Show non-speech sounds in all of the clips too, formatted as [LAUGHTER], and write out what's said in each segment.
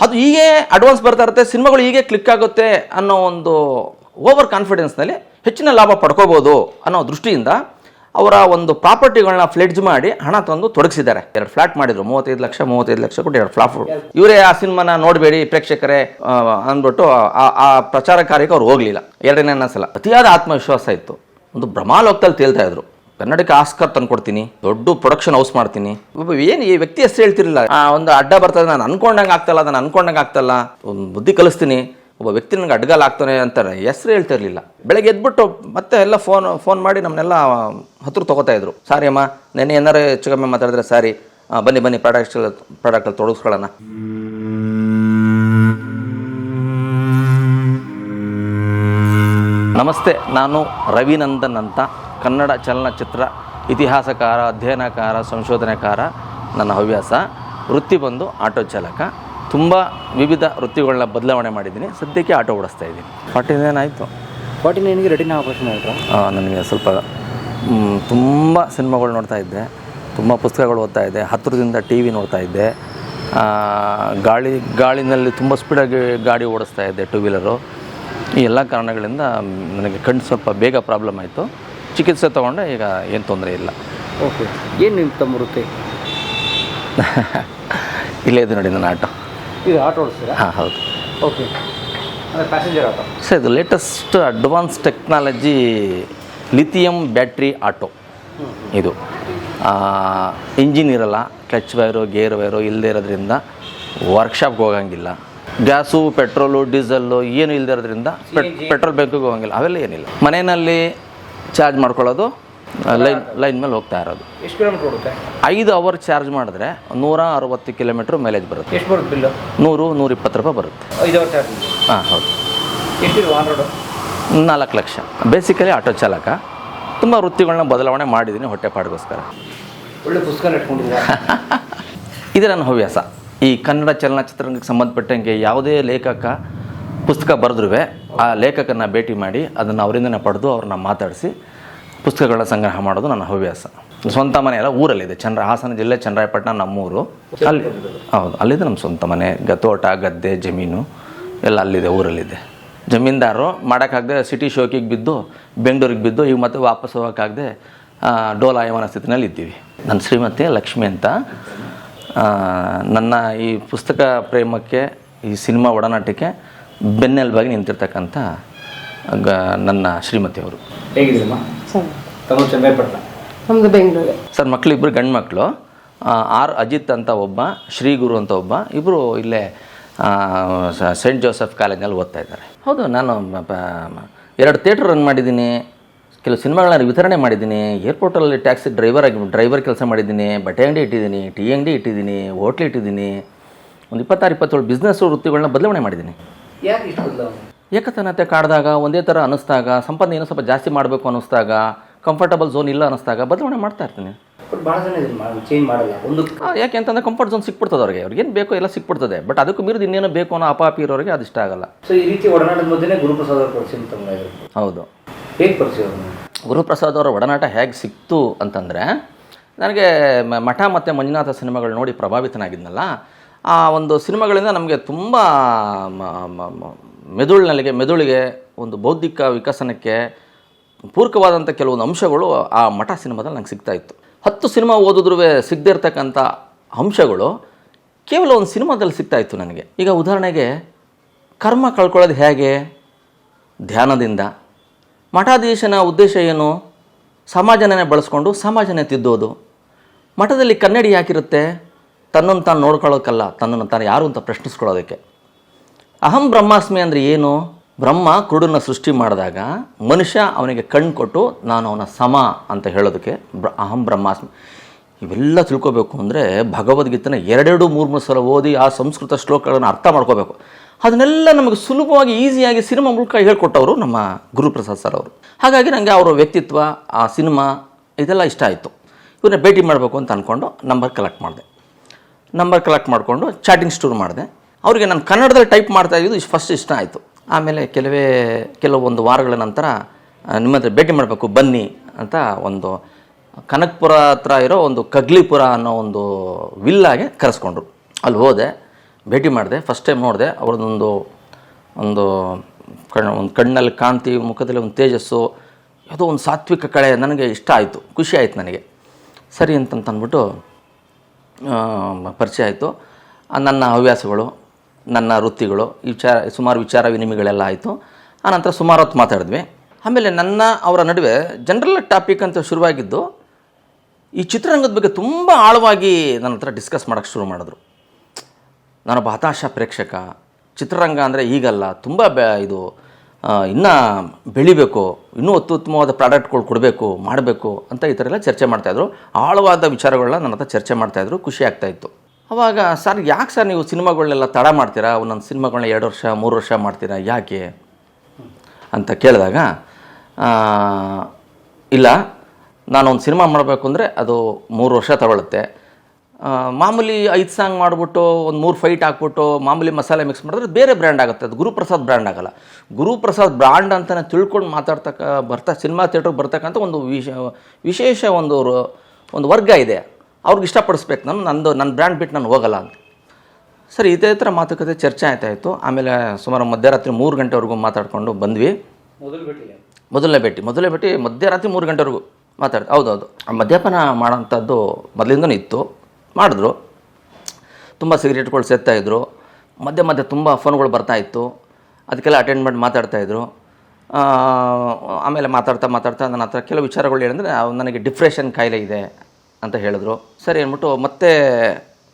ಅದು ಹೀಗೆ ಅಡ್ವಾನ್ಸ್ ಬರ್ತಾ ಇರುತ್ತೆ, ಸಿನಿಮಾಗಳು ಹೀಗೆ ಕ್ಲಿಕ್ ಆಗುತ್ತೆ ಅನ್ನೋ ಒಂದು ಓವರ್ ಕಾನ್ಫಿಡೆನ್ಸ್ನಲ್ಲಿ ಹೆಚ್ಚಿನ ಲಾಭ ಪಡ್ಕೋಬೋದು ಅನ್ನೋ ದೃಷ್ಟಿಯಿಂದ ಅವರ ಒಂದು ಪ್ರಾಪರ್ಟಿಗಳನ್ನ ಫ್ಲೆಡ್ಜ್ ಮಾಡಿ ಹಣ ತಂದು ತೊಡಗಿಸಿದ್ದಾರೆ. ಎರಡು ಫ್ಲಾಟ್ ಮಾಡಿದ್ರು, ಮೂವತ್ತೈದು ಲಕ್ಷ ಮೂವತ್ತೈದು ಲಕ್ಷ ಕೊಟ್ಟು ಎರಡು ಫ್ಲಾಟ್ ಇವರೇ ಆ ಸಿನಿಮಾನ ನೋಡಬೇಡಿ, ಪ್ರೇಕ್ಷಕರೇ ಅಂದ್ಬಿಟ್ಟು ಆ- ಆ ಪ್ರಚಾರ ಕಾರ್ಯಕ್ಕೆ ಅವ್ರು ಹೋಗಲಿಲ್ಲ. ಎರಡನೇ ಸಲ ಅತಿಯಾದ ಆತ್ಮವಿಶ್ವಾಸ ಇತ್ತು. ಒಂದು ಭ್ರಮಾಲೋಕದಲ್ಲಿ ತೇಲ್ತಾ ಇದ್ರು. ಕನ್ನಡಕ್ಕೆ ಆಸ್ಕರ್ ತಂದ್ಕೊಡ್ತೀನಿ, ದೊಡ್ಡ ಪ್ರೊಡಕ್ಷನ್ ಹೌಸ್ ಮಾಡ್ತೀನಿ. ಒಬ್ಬ ಏನು ಈ ವ್ಯಕ್ತಿ ಹೆಸರು ಹೇಳ್ತಿರಲಿಲ್ಲ. ಒಂದು ಅಡ್ಡ ಬರ್ತದೆ, ನಾನು ಅನ್ಕೊಂಡಂಗೆ ಆಗ್ತಲ್ಲ ನಾನು ಅನ್ಕೊಂಡಂಗೆ ಆಗ್ತಲ್ಲ. ಒಂದು ಬುದ್ಧಿ ಕಲಿಸ್ತೀನಿ. ಒಬ್ಬ ವ್ಯಕ್ತಿ ನನಗೆ ಅಡ್ಗಾಲ್ ಆಗ್ತಾನೆ ಅಂತಾರೆ, ಹೆಸರು ಹೇಳ್ತಿರ್ಲಿಲ್ಲ. ಬೆಳಗ್ಗೆ ಎದ್ಬಿಟ್ಟು ಮತ್ತೆ ಎಲ್ಲ ಫೋನ್ ಫೋನ್ ಮಾಡಿ ನಮ್ಮನ್ನೆಲ್ಲ ಹತ್ರ ತಗೋತಾ ಇದ್ರು. ಸಾರಿ ಅಮ್ಮ, ನೆನ್ನೆ ಏನಾರು ಹೆಚ್ಚು ಕಮ್ಮಿ ಮಾತಾಡಿದ್ರೆ ಸಾರಿ. ಬನ್ನಿ ಬನ್ನಿ ಪ್ರಾಡಕ್ಟ್ ಪ್ರಾಡಕ್ಟಲ್ಲಿ ತೊಡಗಿಸ್ಕೊಳ್ಳೋಣ. ನಮಸ್ತೆ, ನಾನು ರವಿನಂದನ್ ಅಂತ. ಕನ್ನಡ ಚಲನಚಿತ್ರ ಇತಿಹಾಸಕಾರ ಅಧ್ಯಯನಕಾರ ಸಂಶೋಧನೆಕಾರ ನನ್ನ ಹವ್ಯಾಸ. ವೃತ್ತಿ ಬಂದು ಆಟೋ ಚಾಲಕ. ತುಂಬ ವಿವಿಧ ವೃತ್ತಿಗಳನ್ನ ಬದಲಾವಣೆ ಮಾಡಿದ್ದೀನಿ. ಸದ್ಯಕ್ಕೆ ಆಟೋ ಓಡಿಸ್ತಾ ಇದ್ದೀನಿ. ಫಾರ್ಟಿ ನೈನ್ ಆಯಿತು ಫಾರ್ಟಿ ನೈನ್ಗೆ ರೆಟಿನ ಆಪರೇಷನ್ ಆಯಿತು? ನನಗೆ ಸ್ವಲ್ಪ ತುಂಬ ಸಿನಿಮಾಗಳು ನೋಡ್ತಾ ಇದ್ದೆ. ತುಂಬ ಪುಸ್ತಕಗಳು ಓದ್ತಾ ಇದ್ದೆ. ಹತ್ತಿರದಿಂದ ಟಿ ವಿ ನೋಡ್ತಾ ಇದ್ದೆ. ಗಾಳಿ ಗಾಳಿನಲ್ಲಿ ತುಂಬ ಸ್ಪೀಡಾಗಿ ಗಾಡಿ ಓಡಿಸ್ತಾ ಇದ್ದೆ ಟೂ ವೀಲರು ಈ ಎಲ್ಲ ಕಾರಣಗಳಿಂದ ನನಗೆ ಕಣ್ಣು ಸ್ವಲ್ಪ ಬೇಗ ಪ್ರಾಬ್ಲಮ್ ಆಯಿತು. ಚಿಕಿತ್ಸೆ ತೊಗೊಂಡೆ ಈಗ ಏನು ತೊಂದರೆ ಇಲ್ಲ. ಓಕೆ. ಏನು ನಿಮ್ಮ ತಮ್ಮ ವೃತ್ತಿ? [LAUGHS] ಇಲ್ಲೇ ಇದೆ ನೋಡಿ ನನ್ನ ಆಟೋ. ಇದು ಆಟೋ ಓಡಿಸ್ತೀರಾ? ಹಾಂ ಹೌದು. ಓಕೆ. ಅಂದರೆ ಪ್ಯಾಸೆಂಜರ್ ಆಟೋ? ಸರ್ ಇದು latest advance technology lithium battery auto. ಇದು. ಇಂಜಿನ್ ಇರಲ್ಲ ಕ್ಲಚ್ ವೈರು ಗೇರ್ ವೈರು ಇಲ್ಲದೇ ಇರೋದ್ರಿಂದ ವರ್ಕ್ಶಾಪ್ಗೆ ಹೋಗಂಗಿಲ್ಲ. ಗ್ಯಾಸು ಪೆಟ್ರೋಲು ಡೀಸೆಲ್ಲು ಏನು ಇಲ್ಲದೆ ಇರೋದ್ರಿಂದ ಪೆಟ್ರೋಲ್ ಬ್ಯಾಂಕಿಗೆ ಹೋಗಂಗಿಲ್ಲ. ಅವೆಲ್ಲ ಏನಿಲ್ಲ. ಮನೆಯಲ್ಲಿ ಚಾರ್ಜ್ ಮಾಡ್ಕೊಳ್ಳೋದು ಲೈನ್ ಲೈನ್ ಮೇಲೆ ಹೋಗ್ತಾ ಇರೋದು. ಎಷ್ಟು ಕಿಲೋಮೀಟರ್ ಓಡುತ್ತೆ? ಐದು ಅವರ್ ಚಾರ್ಜ್ ಮಾಡಿದ್ರೆ ನೂರ ಅರವತ್ತು ಕಿಲೋಮೀಟ್ರ್ ಮೈಲೇಜ್ ಬರುತ್ತೆ. ಎಷ್ಟು ಬರುತ್ತೆ ಬಿಲ್ಲು? ನೂರು ನೂರಿಪ್ಪತ್ತು ರೂಪಾಯಿ ಬರುತ್ತೆ. ಐದು ಅವರ್ ಚಾರ್ಜ್ ಹಾಂ ಹೌದು. ಎಷ್ಟಿದೆ ಆನ್ ರೋಡು ನಾಲ್ಕು ಲಕ್ಷ. ಬೇಸಿಕಲಿ ಆಟೋ ಚಾಲಕ. ತುಂಬ ವೃತ್ತಿಗಳನ್ನ ಬದಲಾವಣೆ ಮಾಡಿದ್ದೀನಿ ಹೊಟ್ಟೆಪಾಡಿಗೋಸ್ಕರ ಒಳ್ಳೆ ಪುಸ್ತಕ ಇಟ್ಕೊಂಡಿದ್ದೀರಾ? [LAUGHS] ಇದು ನನ್ನ ಹವ್ಯಾಸ. ಈ ಕನ್ನಡ ಚಲನಚಿತ್ರಕ್ಕೆ ಸಂಬಂಧಪಟ್ಟಂಗೆ ಯಾವುದೇ ಲೇಖಕ ಪುಸ್ತಕ ಬರೆದ್ರೂ ಆ ಲೇಖಕನ ಭೇಟಿ ಮಾಡಿ ಅದನ್ನು ಅವರಿಂದನೇ ಪಡೆದು ಅವ್ರನ್ನ ಮಾತಾಡಿಸಿ ಪುಸ್ತಕಗಳ ಸಂಗ್ರಹ ಮಾಡೋದು ನನ್ನ ಹವ್ಯಾಸ. ಸ್ವಂತ ಮನೆ ಎಲ್ಲ ಊರಲ್ಲಿದೆ. ಚಂದ್ರ, ಹಾಸನ ಜಿಲ್ಲೆ ನಮ್ಮ ನಮ್ಮೂರು. ಅಲ್ಲಿ ಹೌದು, ಅಲ್ಲಿದೆ ನಮ್ಮ ಸ್ವಂತ ಮನೆ. ಗತೋಟ ತೋಟ, ಗದ್ದೆ, ಜಮೀನು ಎಲ್ಲ ಅಲ್ಲಿದೆ, ಊರಲ್ಲಿದೆ. ಜಮೀನ್ದಾರರು ಮಾಡೋಕ್ಕಾಗದೆ ಸಿಟಿ ಶೋಕಿಗೆ ಬಿದ್ದು, ಬೆಂಗಳೂರಿಗೆ ಬಿದ್ದು, ಈಗ ಮತ್ತೆ ವಾಪಸ್ ಹೋಗೋಕ್ಕಾಗದೆ ಡೋಲಾಯಮಾನ ಸ್ಥಿತಿನಲ್ಲಿ ಇದ್ದೀವಿ. ನನ್ನ ಶ್ರೀಮತಿ ಲಕ್ಷ್ಮಿ ಅಂತ ನನ್ನ ಈ ಪುಸ್ತಕ ಪ್ರೇಮಕ್ಕೆ, ಈ ಸಿನಿಮಾ ಒಡನಾಟಕ್ಕೆ ಬೆನ್ನೆಲುಬಾಗಿ ನಿಂತಿರ್ತಕ್ಕಂಥ ಗ ನನ್ನ ಶ್ರೀಮತಿ ಅವರು. ನಮ್ಮದು ಬೆಂಗಳೂರು. ಸರ್ ಮಕ್ಕಳಿಬ್ಬರು ಗಂಡು ಮಕ್ಕಳು ಆರ್ ಅಜಿತ್ ಅಂತ ಒಬ್ಬ ಶ್ರೀ ಗುರು ಅಂತ ಒಬ್ಬ ಇಬ್ಬರು ಇಲ್ಲೇ ಸೆಂಟ್ ಜೋಸೆಫ್ ಕಾಲೇಜ್ನಲ್ಲಿ ಓದ್ತಾ ಇದ್ದಾರೆ. ಹೌದು ನಾನು ಎರಡು ಥಿಯೇಟ್ರ್ ರನ್ ಮಾಡಿದ್ದೀನಿ ಕೆಲವು ಸಿನಿಮಾಗಳನ್ನ ವಿತರಣೆ ಮಾಡಿದ್ದೀನಿ ಏರ್ಪೋರ್ಟಲ್ಲಿ ಟ್ಯಾಕ್ಸಿ ಡ್ರೈವರ್ ಆಗಿ ಡ್ರೈವರ್ ಕೆಲಸ ಮಾಡಿದ್ದೀನಿ ಬಟ್ಟೆ ಅಂಗಡಿ ಇಟ್ಟಿದ್ದೀನಿ ಟೀ ಅಂಗಡಿ ಇಟ್ಟಿದ್ದೀನಿ ಹೋಟ್ಲ್ ಇಟ್ಟಿದ್ದೀನಿ ಒಂದು ಇಪ್ಪತ್ತಾರು ಇಪ್ಪತ್ತೇಳು ಬಿಸ್ನೆಸ್ ವೃತ್ತಿಗಳನ್ನ ಬದಲಾವಣೆ ಮಾಡಿದ್ದೀನಿ. ಯಾಕೆ ಇಷ್ಟು ಬದಲಾವಣೆ ಏಕತನತೆ ಕಾಡಿದಾಗ ಒಂದೇ ಥರ ಅನ್ನಿಸ್ದಾಗ ಸಂಪನ್ನ ಏನೋ ಸ್ವಲ್ಪ ಜಾಸ್ತಿ ಮಾಡಬೇಕು ಅನ್ನಿಸ್ದಾಗ ಕಂಫರ್ಟಬಲ್ ಝೋನ್ ಇಲ್ಲ ಅನ್ನಿಸ್ದಾಗ ಬದಲಾವಣೆ ಮಾಡ್ತಾ ಇರ್ತೀನಿ. ಬಟ್ ಭಾಳ ಜನ ಇದನ್ನು ಚೇಂಜ್ ಮಾಡಲ್ಲ ಒಂದು ಯಾಕೆ ಅಂತಂದ್ರೆ ಕಂಫರ್ಟ್ ಝೋನ್ ಸಿಕ್ಬಿಡ್ತದೆ ಅವ್ರಿಗೆ. ಅವ್ರಿಗೆ ಏನು ಬೇಕೋ ಎಲ್ಲ ಸಿಕ್ಬಿಡ್ತದೆ. ಬಟ್ ಅದಕ್ಕೂ ಮೀರಿದ ಇನ್ನೇನೋ ಬೇಕು ಅನ್ನೋ ಅಪಾಪಿ ಇರೋರಿಗೆ ಅದು ಇಷ್ಟ ಆಗಲ್ಲ. ಸೊ ಈ ರೀತಿ ಒಡನಾಟದ ಮಧ್ಯೆ ಗುರುಪ್ರಸಾದ್ ಅವ್ರ ಪರಿಚಯ ತಮ್ಮ ಹೌದು. ಹೇಗೆ ಪರಿಚಯ ಗುರುಪ್ರಸಾದ್ ಅವರ ಒಡನಾಟ ಹೇಗೆ ಸಿಕ್ತು ಅಂತಂದರೆ ನನಗೆ ಮಠ ಮತ್ತು ಮಂಜುನಾಥ ಸಿನಿಮಾಗಳು ನೋಡಿ ಪ್ರಭಾವಿತನಾಗಿದ್ನಲ್ಲ ಆ ಒಂದು ಸಿನಿಮಾಗಳಿಂದ ನಮಗೆ ತುಂಬ ಮೆದುಳಿನಲ್ಲಿಗೆ, ಮೆದುಳಿಗೆ ಒಂದು ಬೌದ್ಧಿಕ ವಿಕಸನಕ್ಕೆ ಪೂರಕವಾದಂಥ ಕೆಲವೊಂದು ಅಂಶಗಳು ಆ ಮಠ ಸಿನಿಮಾದಲ್ಲಿ ನಂಗೆ ಸಿಗ್ತಾ ಇತ್ತು. ಹತ್ತು ಸಿನಿಮಾ ಓದಿದ್ರೂ ಸಿಗದೇ ಇರ್ತಕ್ಕಂಥ ಅಂಶಗಳು ಕೇವಲ ಒಂದು ಸಿನಿಮಾದಲ್ಲಿ ಸಿಗ್ತಾ ಇತ್ತು ನನಗೆ. ಈಗ ಉದಾಹರಣೆಗೆ ಕರ್ಮ ಕಳ್ಕೊಳ್ಳೋದು ಹೇಗೆ? ಧ್ಯಾನದಿಂದ. ಮಠಾಧೀಶನ ಉದ್ದೇಶ ಏನು? ಸಮಾಜನೇ ಬಳಸ್ಕೊಂಡು ಸಮಾಜನೇ ತಿದ್ದೋದು. ಮಠದಲ್ಲಿ ಕನ್ನಡಿ ಯಾಕಿರುತ್ತೆ? ತನ್ನನ್ನು ತಾನು ನೋಡ್ಕೊಳ್ಳೋಕ್ಕಲ್ಲ ತನ್ನನ್ನು ತಾನು ಯಾರು ಅಂತ ಪ್ರಶ್ನಿಸ್ಕೊಳ್ಳೋದಕ್ಕೆ. ಅಹಂ ಬ್ರಹ್ಮಾಸ್ಮಿ ಅಂದರೆ ಏನು? ಬ್ರಹ್ಮ ಕುರುಡನ್ನು ಸೃಷ್ಟಿ ಮಾಡಿದಾಗ ಮನುಷ್ಯ ಅವನಿಗೆ ಕಣ್ಣು ಕೊಟ್ಟು, ನಾನು ಅವನ ಸಮ ಅಂತ ಹೇಳೋದಕ್ಕೆ ಬ್ರ, ಅಹಂ ಬ್ರಹ್ಮಾಸ್ಮಿ. ಇವೆಲ್ಲ ತಿಳ್ಕೊಬೇಕು ಅಂದರೆ ಭಗವದ್ಗೀತೆನ ಎರಡೆರಡು ಮೂರು ಮೂರು ಸಲ ಓದಿ ಆ ಸಂಸ್ಕೃತ ಶ್ಲೋಕಗಳನ್ನು ಅರ್ಥ ಮಾಡ್ಕೋಬೇಕು. ಅದನ್ನೆಲ್ಲ ನಮಗೆ ಸುಲಭವಾಗಿ, ಈಸಿಯಾಗಿ ಸಿನಿಮಾ ಮೂಲಕ ಹೇಳ್ಕೊಟ್ಟವರು ನಮ್ಮ ಗುರುಪ್ರಸಾದ್ ಸರ್ ಅವರು. ಹಾಗಾಗಿ ನನಗೆ ಅವರ ವ್ಯಕ್ತಿತ್ವ, ಆ ಸಿನಿಮಾ ಇದೆಲ್ಲ ಇಷ್ಟ ಆಯಿತು. ಇವ್ರನ್ನ ಭೇಟಿ ಮಾಡಬೇಕು ಅಂತ ಅಂದ್ಕೊಂಡು ನಂಬರ್ ಕಲೆಕ್ಟ್ ಮಾಡಿದೆ. ನಂಬರ್ ಕಲೆಕ್ಟ್ ಮಾಡಿಕೊಂಡು ಚಾಟಿಂಗ್ ಸ್ಟೋರ್ ಮಾಡಿದೆ. ಅವರಿಗೆ ನಾನು ಕನ್ನಡದಲ್ಲಿ ಟೈಪ್ ಮಾಡ್ತಾ ಇದ್ದು ಫಸ್ಟ್ ಇಷ್ಟ ಆಯಿತು. ಆಮೇಲೆ ಕೆಲವೇ, ಕೆಲವೊಂದು ವಾರಗಳ ನಂತರ ನಿಮ್ಮ ಹತ್ರ ಭೇಟಿ ಮಾಡಬೇಕು, ಬನ್ನಿ ಅಂತ ಒಂದು ಕನಕಪುರ ಹತ್ರ ಇರೋ ಒಂದು ಕಗ್ಲಿಪುರ ಅನ್ನೋ ಒಂದು ವಿಲ್ಲಾಗೆ ಕರೆಸ್ಕೊಂಡ್ರು. ಅಲ್ಲಿ ಹೋದೆ, ಭೇಟಿ ಮಾಡಿದೆ ಫಸ್ಟ್ ಟೈಮ್ ನೋಡಿದೆ, ಅವ್ರದ್ದೊಂದು, ಒಂದು ಕಣ್ಣು ಒಂದು ಕಣ್ಣಲ್ಲಿ ಕಾಂತಿ ಮುಖದಲ್ಲಿ ಒಂದು ತೇಜಸ್ಸು, ಯಾವುದೋ ಒಂದು ಸಾತ್ವಿಕ ಕಳೆ ನನಗೆ ಇಷ್ಟ ಆಯಿತು, ಖುಷಿ ಆಯಿತು ನನಗೆ. ಸರಿ ಅಂತಂತ ಅಂದ್ಬಿಟ್ಟು ಪರಿಚಯ ಆಯಿತು. ನನ್ನ ಹವ್ಯಾಸಗಳು, ನನ್ನ ವೃತ್ತಿಗಳು, ವಿಚಾರ, ಸುಮಾರು ವಿಚಾರ ವಿನಿಮಯಗಳೆಲ್ಲ ಆಯಿತು. ಆನಂತರ ಸುಮಾರು ಹೊತ್ತು ಮಾತಾಡಿದ್ವಿ. ಆಮೇಲೆ ನನ್ನ, ಅವರ ನಡುವೆ ಜನರಲ್ ಟಾಪಿಕ್ ಅಂತ ಶುರುವಾಗಿದ್ದು, ಈ ಚಿತ್ರರಂಗದ ಬಗ್ಗೆ ತುಂಬ ಆಳವಾಗಿ ನನ್ನ ಹತ್ರ ಡಿಸ್ಕಸ್ ಮಾಡೋಕ್ಕೆ ಶುರು ಮಾಡಿದ್ರು. ನಾನೊಬ್ಬ ಹತಾಶ ಪ್ರೇಕ್ಷಕ. ಚಿತ್ರರಂಗ ಅಂದರೆ ಈಗಲ್ಲ, ತುಂಬ ಬ್ಯಾ ಇದು ಇನ್ನೂ ಬೆಳಿಬೇಕು ಇನ್ನೂ ಅತ್ಯುತ್ತಮವಾದ ಪ್ರಾಡಕ್ಟ್ಗಳು ಕೊಡಬೇಕು ಮಾಡಬೇಕು ಅಂತ ಈ ಥರ ಎಲ್ಲ ಚರ್ಚೆ ಮಾಡ್ತಾಯಿದ್ರು ಆಳವಾದ ವಿಚಾರಗಳನ್ನ ನನ್ನ ಹತ್ರ ಚರ್ಚೆ ಮಾಡ್ತಾಯಿದ್ರು ಖುಷಿ ಆಗ್ತಾಯಿತ್ತು ಅವಾಗ ಸರ್ ಯಾಕೆ ಸರ್ ನೀವು ಸಿನಿಮಾಗಳನ್ನೆಲ್ಲ ತಡ ಮಾಡ್ತೀರಾ? ಒಂದೊಂದು ಸಿನಿಮಾಗಳನ್ನ ಎರಡು ವರ್ಷ ಮೂರು ವರ್ಷ ಮಾಡ್ತೀರಾ? ಯಾಕೆ? ಅಂತ ಕೇಳಿದಾಗ ಇಲ್ಲ ನಾನೊಂದು ಸಿನಿಮಾ ಮಾಡಬೇಕು ಅಂದರೆ ಅದು ಮೂರು ವರ್ಷ ತಗೊಳುತ್ತೆ. ಆ, ಮಾಮೂಲಿ ಐದು ಸಾಂಗ್ ಮಾಡಿಬಿಟ್ಟು ಒಂದು ಮೂರು ಫೈಟ್ ಹಾಕ್ಬಿಟ್ಟು ಮಾಮೂಲಿ ಮಸಾಲೆ ಮಿಕ್ಸ್ ಮಾಡಿದ್ರೆ ಬೇರೆ ಬ್ರ್ಯಾಂಡ್ ಆಗುತ್ತೆ. ಅದು ಗುರುಪ್ರಸಾದ್ ಬ್ರ್ಯಾಂಡ್ ಆಗಲ್ಲ. ಗುರುಪ್ರಸಾದ್ ಬ್ರ್ಯಾಂಡ್ ಅಂತಲೇ ತಿಳ್ಕೊಂಡು ಮಾತಾಡ್ತಕ್ಕ ಬರ್ತಾ ಸಿನಿಮಾ ಥಿಯೇಟ್ರಿಗೆ ಬರ್ತಕ್ಕಂಥ ಒಂದು ವಿಶ ವಿಶೇಷ ಒಂದು ಒಂದು ವರ್ಗ ಇದೆ. ಅವ್ರಿಗೆ ಇಷ್ಟಪಡಿಸ್ಬೇಕು. ನಾನು ನಂದು ನನ್ನ ಬ್ರ್ಯಾಂಡ್ ಬಿಟ್ಟು ನಾನು ಹೋಗಲ್ಲ ಅಂತ. ಸರಿ ಇದೇ ಥರ ಮಾತುಕತೆ ಚರ್ಚೆ ಆಯ್ತಾಯಿತ್ತು ಆಮೇಲೆ ಸುಮಾರು ಮಧ್ಯರಾತ್ರಿ ಮೂರು ಗಂಟೆವರೆಗೂ ಮಾತಾಡಿಕೊಂಡು ಬಂದ್ವಿ. ಮೊದಲು ಭೇಟಿ ಮೊದಲನೇ ಭೇಟಿ ಮೊದಲನೇ ಭೇಟಿ ಮಧ್ಯರಾತ್ರಿ ಮೂರು ಗಂಟೆವರೆಗೂ ಮಾತಾಡ್ದು ಹೌದೌದು. ಆ ಮದ್ಯಪಾನ ಮಾಡೋಂಥದ್ದು ಮೊದಲಿಂದನೂ ಇತ್ತು. ಮಾಡಿದ್ರು. ತುಂಬ ಸಿಗರೇಟ್ಗಳು ಸೇರ್ತಾಯಿದ್ರು ಮಧ್ಯೆ ಮಧ್ಯೆ ತುಂಬ ಫೋನ್ಗಳು ಬರ್ತಾಯಿತ್ತು ಅದಕ್ಕೆಲ್ಲ ಅಟೆಂಡ್ ಮಾಡಿ ಮಾತಾಡ್ತಾಯಿದ್ರು ಆಮೇಲೆ ಮಾತಾಡ್ತಾ ಮಾತಾಡ್ತಾ ನನ್ನ ಹತ್ರ ಕೆಲವು ವಿಚಾರಗಳು ಏನಂದರೆ ನನಗೆ ಡಿಪ್ರೆಷನ್ ಕಾಯಿಲೆ ಇದೆ ಅಂತ ಹೇಳಿದ್ರು. ಸರಿ ಅಂದ್ಬಿಟ್ಟು ಮತ್ತೆ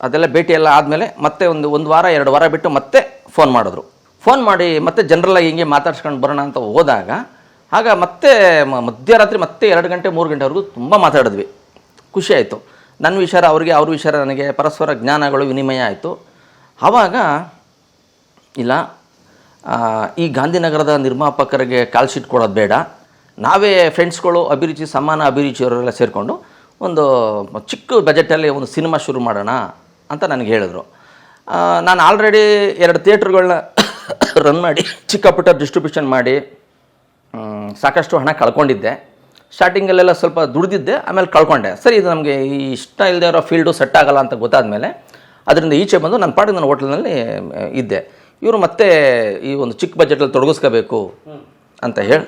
ಅದೆಲ್ಲ ಭೇಟಿ ಎಲ್ಲ ಆದಮೇಲೆ ಮತ್ತೆ ಒಂದು ಒಂದು ವಾರ, ಎರಡು ವಾರ ಬಿಟ್ಟು ಮತ್ತೆ ಫೋನ್ ಮಾಡಿದ್ರು. ಫೋನ್ ಮಾಡಿ ಮತ್ತೆ ಜನರಲ್ಲಾಗಿ ಹಿಂಗೆ ಮಾತಾಡ್ಸ್ಕೊಂಡು ಬರೋಣ ಅಂತ ಹೋದಾಗ, ಆಗ ಮತ್ತೆ ಮಧ್ಯರಾತ್ರಿ ಮತ್ತೆ ಎರಡು ಗಂಟೆ, ಮೂರು ಗಂಟೆವರೆಗೂ ತುಂಬ ಮಾತಾಡಿದ್ವಿ. ಖುಷಿ ಆಯಿತು. ನನ್ನ ವಿಚಾರ, ಅವ್ರಿಗೆ ಅವ್ರ ವಿಚಾರ, ನನಗೆ ಪರಸ್ಪರ ಜ್ಞಾನಗಳು ವಿನಿಮಯ ಆಯಿತು. ಆವಾಗ, ಇಲ್ಲ ಈ ಗಾಂಧಿನಗರದ ನಿರ್ಮಾಪಕರಿಗೆ ಕಾಲ್ ಕೊಡೋದು ಬೇಡ. ನಾವೇ ಫ್ರೆಂಡ್ಸ್ಗಳು ಅಭಿರುಚಿ, ಸಮಾನ ಅಭಿರುಚಿಯವರೆಲ್ಲ ಸೇರಿಕೊಂಡು ಒಂದು ಚಿಕ್ಕ ಬಜೆಟಲ್ಲಿ ಒಂದು ಸಿನಿಮಾ ಶುರು ಮಾಡೋಣ ಅಂತ ನನಗೆ ಹೇಳಿದ್ರು. ನಾನು ಆಲ್ರೆಡಿ ಎರಡು ಥಿಯೇಟ್ರ್ಗಳನ್ನ ರನ್ [COUGHS] ಮಾಡಿ ಚಿಕ್ಕ ಪುಟ್ಟ ಡಿಸ್ಟ್ರಿಬ್ಯೂಷನ್ ಮಾಡಿ ಸಾಕಷ್ಟು ಹಣ ಕಳ್ಕೊಂಡಿದ್ದೆ. ಸ್ಟಾರ್ಟಿಂಗಲ್ಲೆಲ್ಲ ಸ್ವಲ್ಪ ದುಡ್ದಿದ್ದೆ, ಆಮೇಲೆ ಕಳ್ಕೊಂಡೆ. ಸರಿ, ಇದು ನಮಗೆ ಈ ಇಷ್ಟ ಇಲ್ಲದೆ ಇರೋ ಫೀಲ್ಡು ಸೆಟ್ ಆಗಲ್ಲ ಅಂತ ಗೊತ್ತಾದ ಮೇಲೆ ಅದರಿಂದ ಈಚೆ ಬಂದು ನನ್ನ ಪಾಡಿಗೆ ನನ್ನ ಹೋಟ್ಲ್ನಲ್ಲಿ ಇದ್ದೆ. ಇವರು ಮತ್ತೆ ಈ ಒಂದು ಚಿಕ್ಕ ಬಜೆಟಲ್ಲಿ ತೊಡಗಿಸ್ಕೋಬೇಕು ಅಂತ ಹೇಳಿ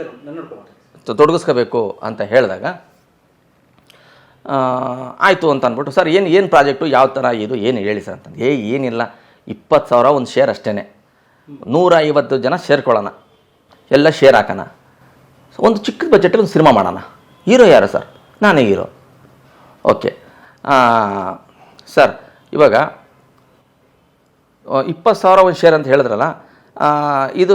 ತೊಡಗಿಸ್ಕೋಬೇಕು ಅಂತ ಹೇಳಿದಾಗ ಆಯಿತು ಅಂತ ಅಂದ್ಬಿಟ್ಟು, ಸರ್, ಏನು ಏನು ಪ್ರಾಜೆಕ್ಟು ಯಾವ ಥರ ಇದು? ಏನು ಹೇಳಿ ಸರ್? ಅಂತ ಏ, ಏನಿಲ್ಲ. ಇಪ್ಪತ್ತು ಸಾವಿರ ಒಂದು ಶೇರ್ ಅಷ್ಟೇ ನೂರ ಐವತ್ತು ಜನ ಸೇರ್ಕೊಳ್ಳೋಣ. ಎಲ್ಲ ಶೇರ್ ಹಾಕೋಣ. ಒಂದು ಚಿಕ್ಕ ಬಜೆಟಲ್ಲಿ ಒಂದು ಸಿನಿಮಾ ಮಾಡೋಣ. ಹೀರೋ ಯಾರು ಸರ್ ನಾನೇ ಹೀರೋ ಓಕೆ ಸರ್ ಇವಾಗ ಇಪ್ಪತ್ತು ಸಾವಿರ ಒಂದು ಶೇರ್ ಅಂತ ಹೇಳಿದ್ರಲ್ಲ ಇದು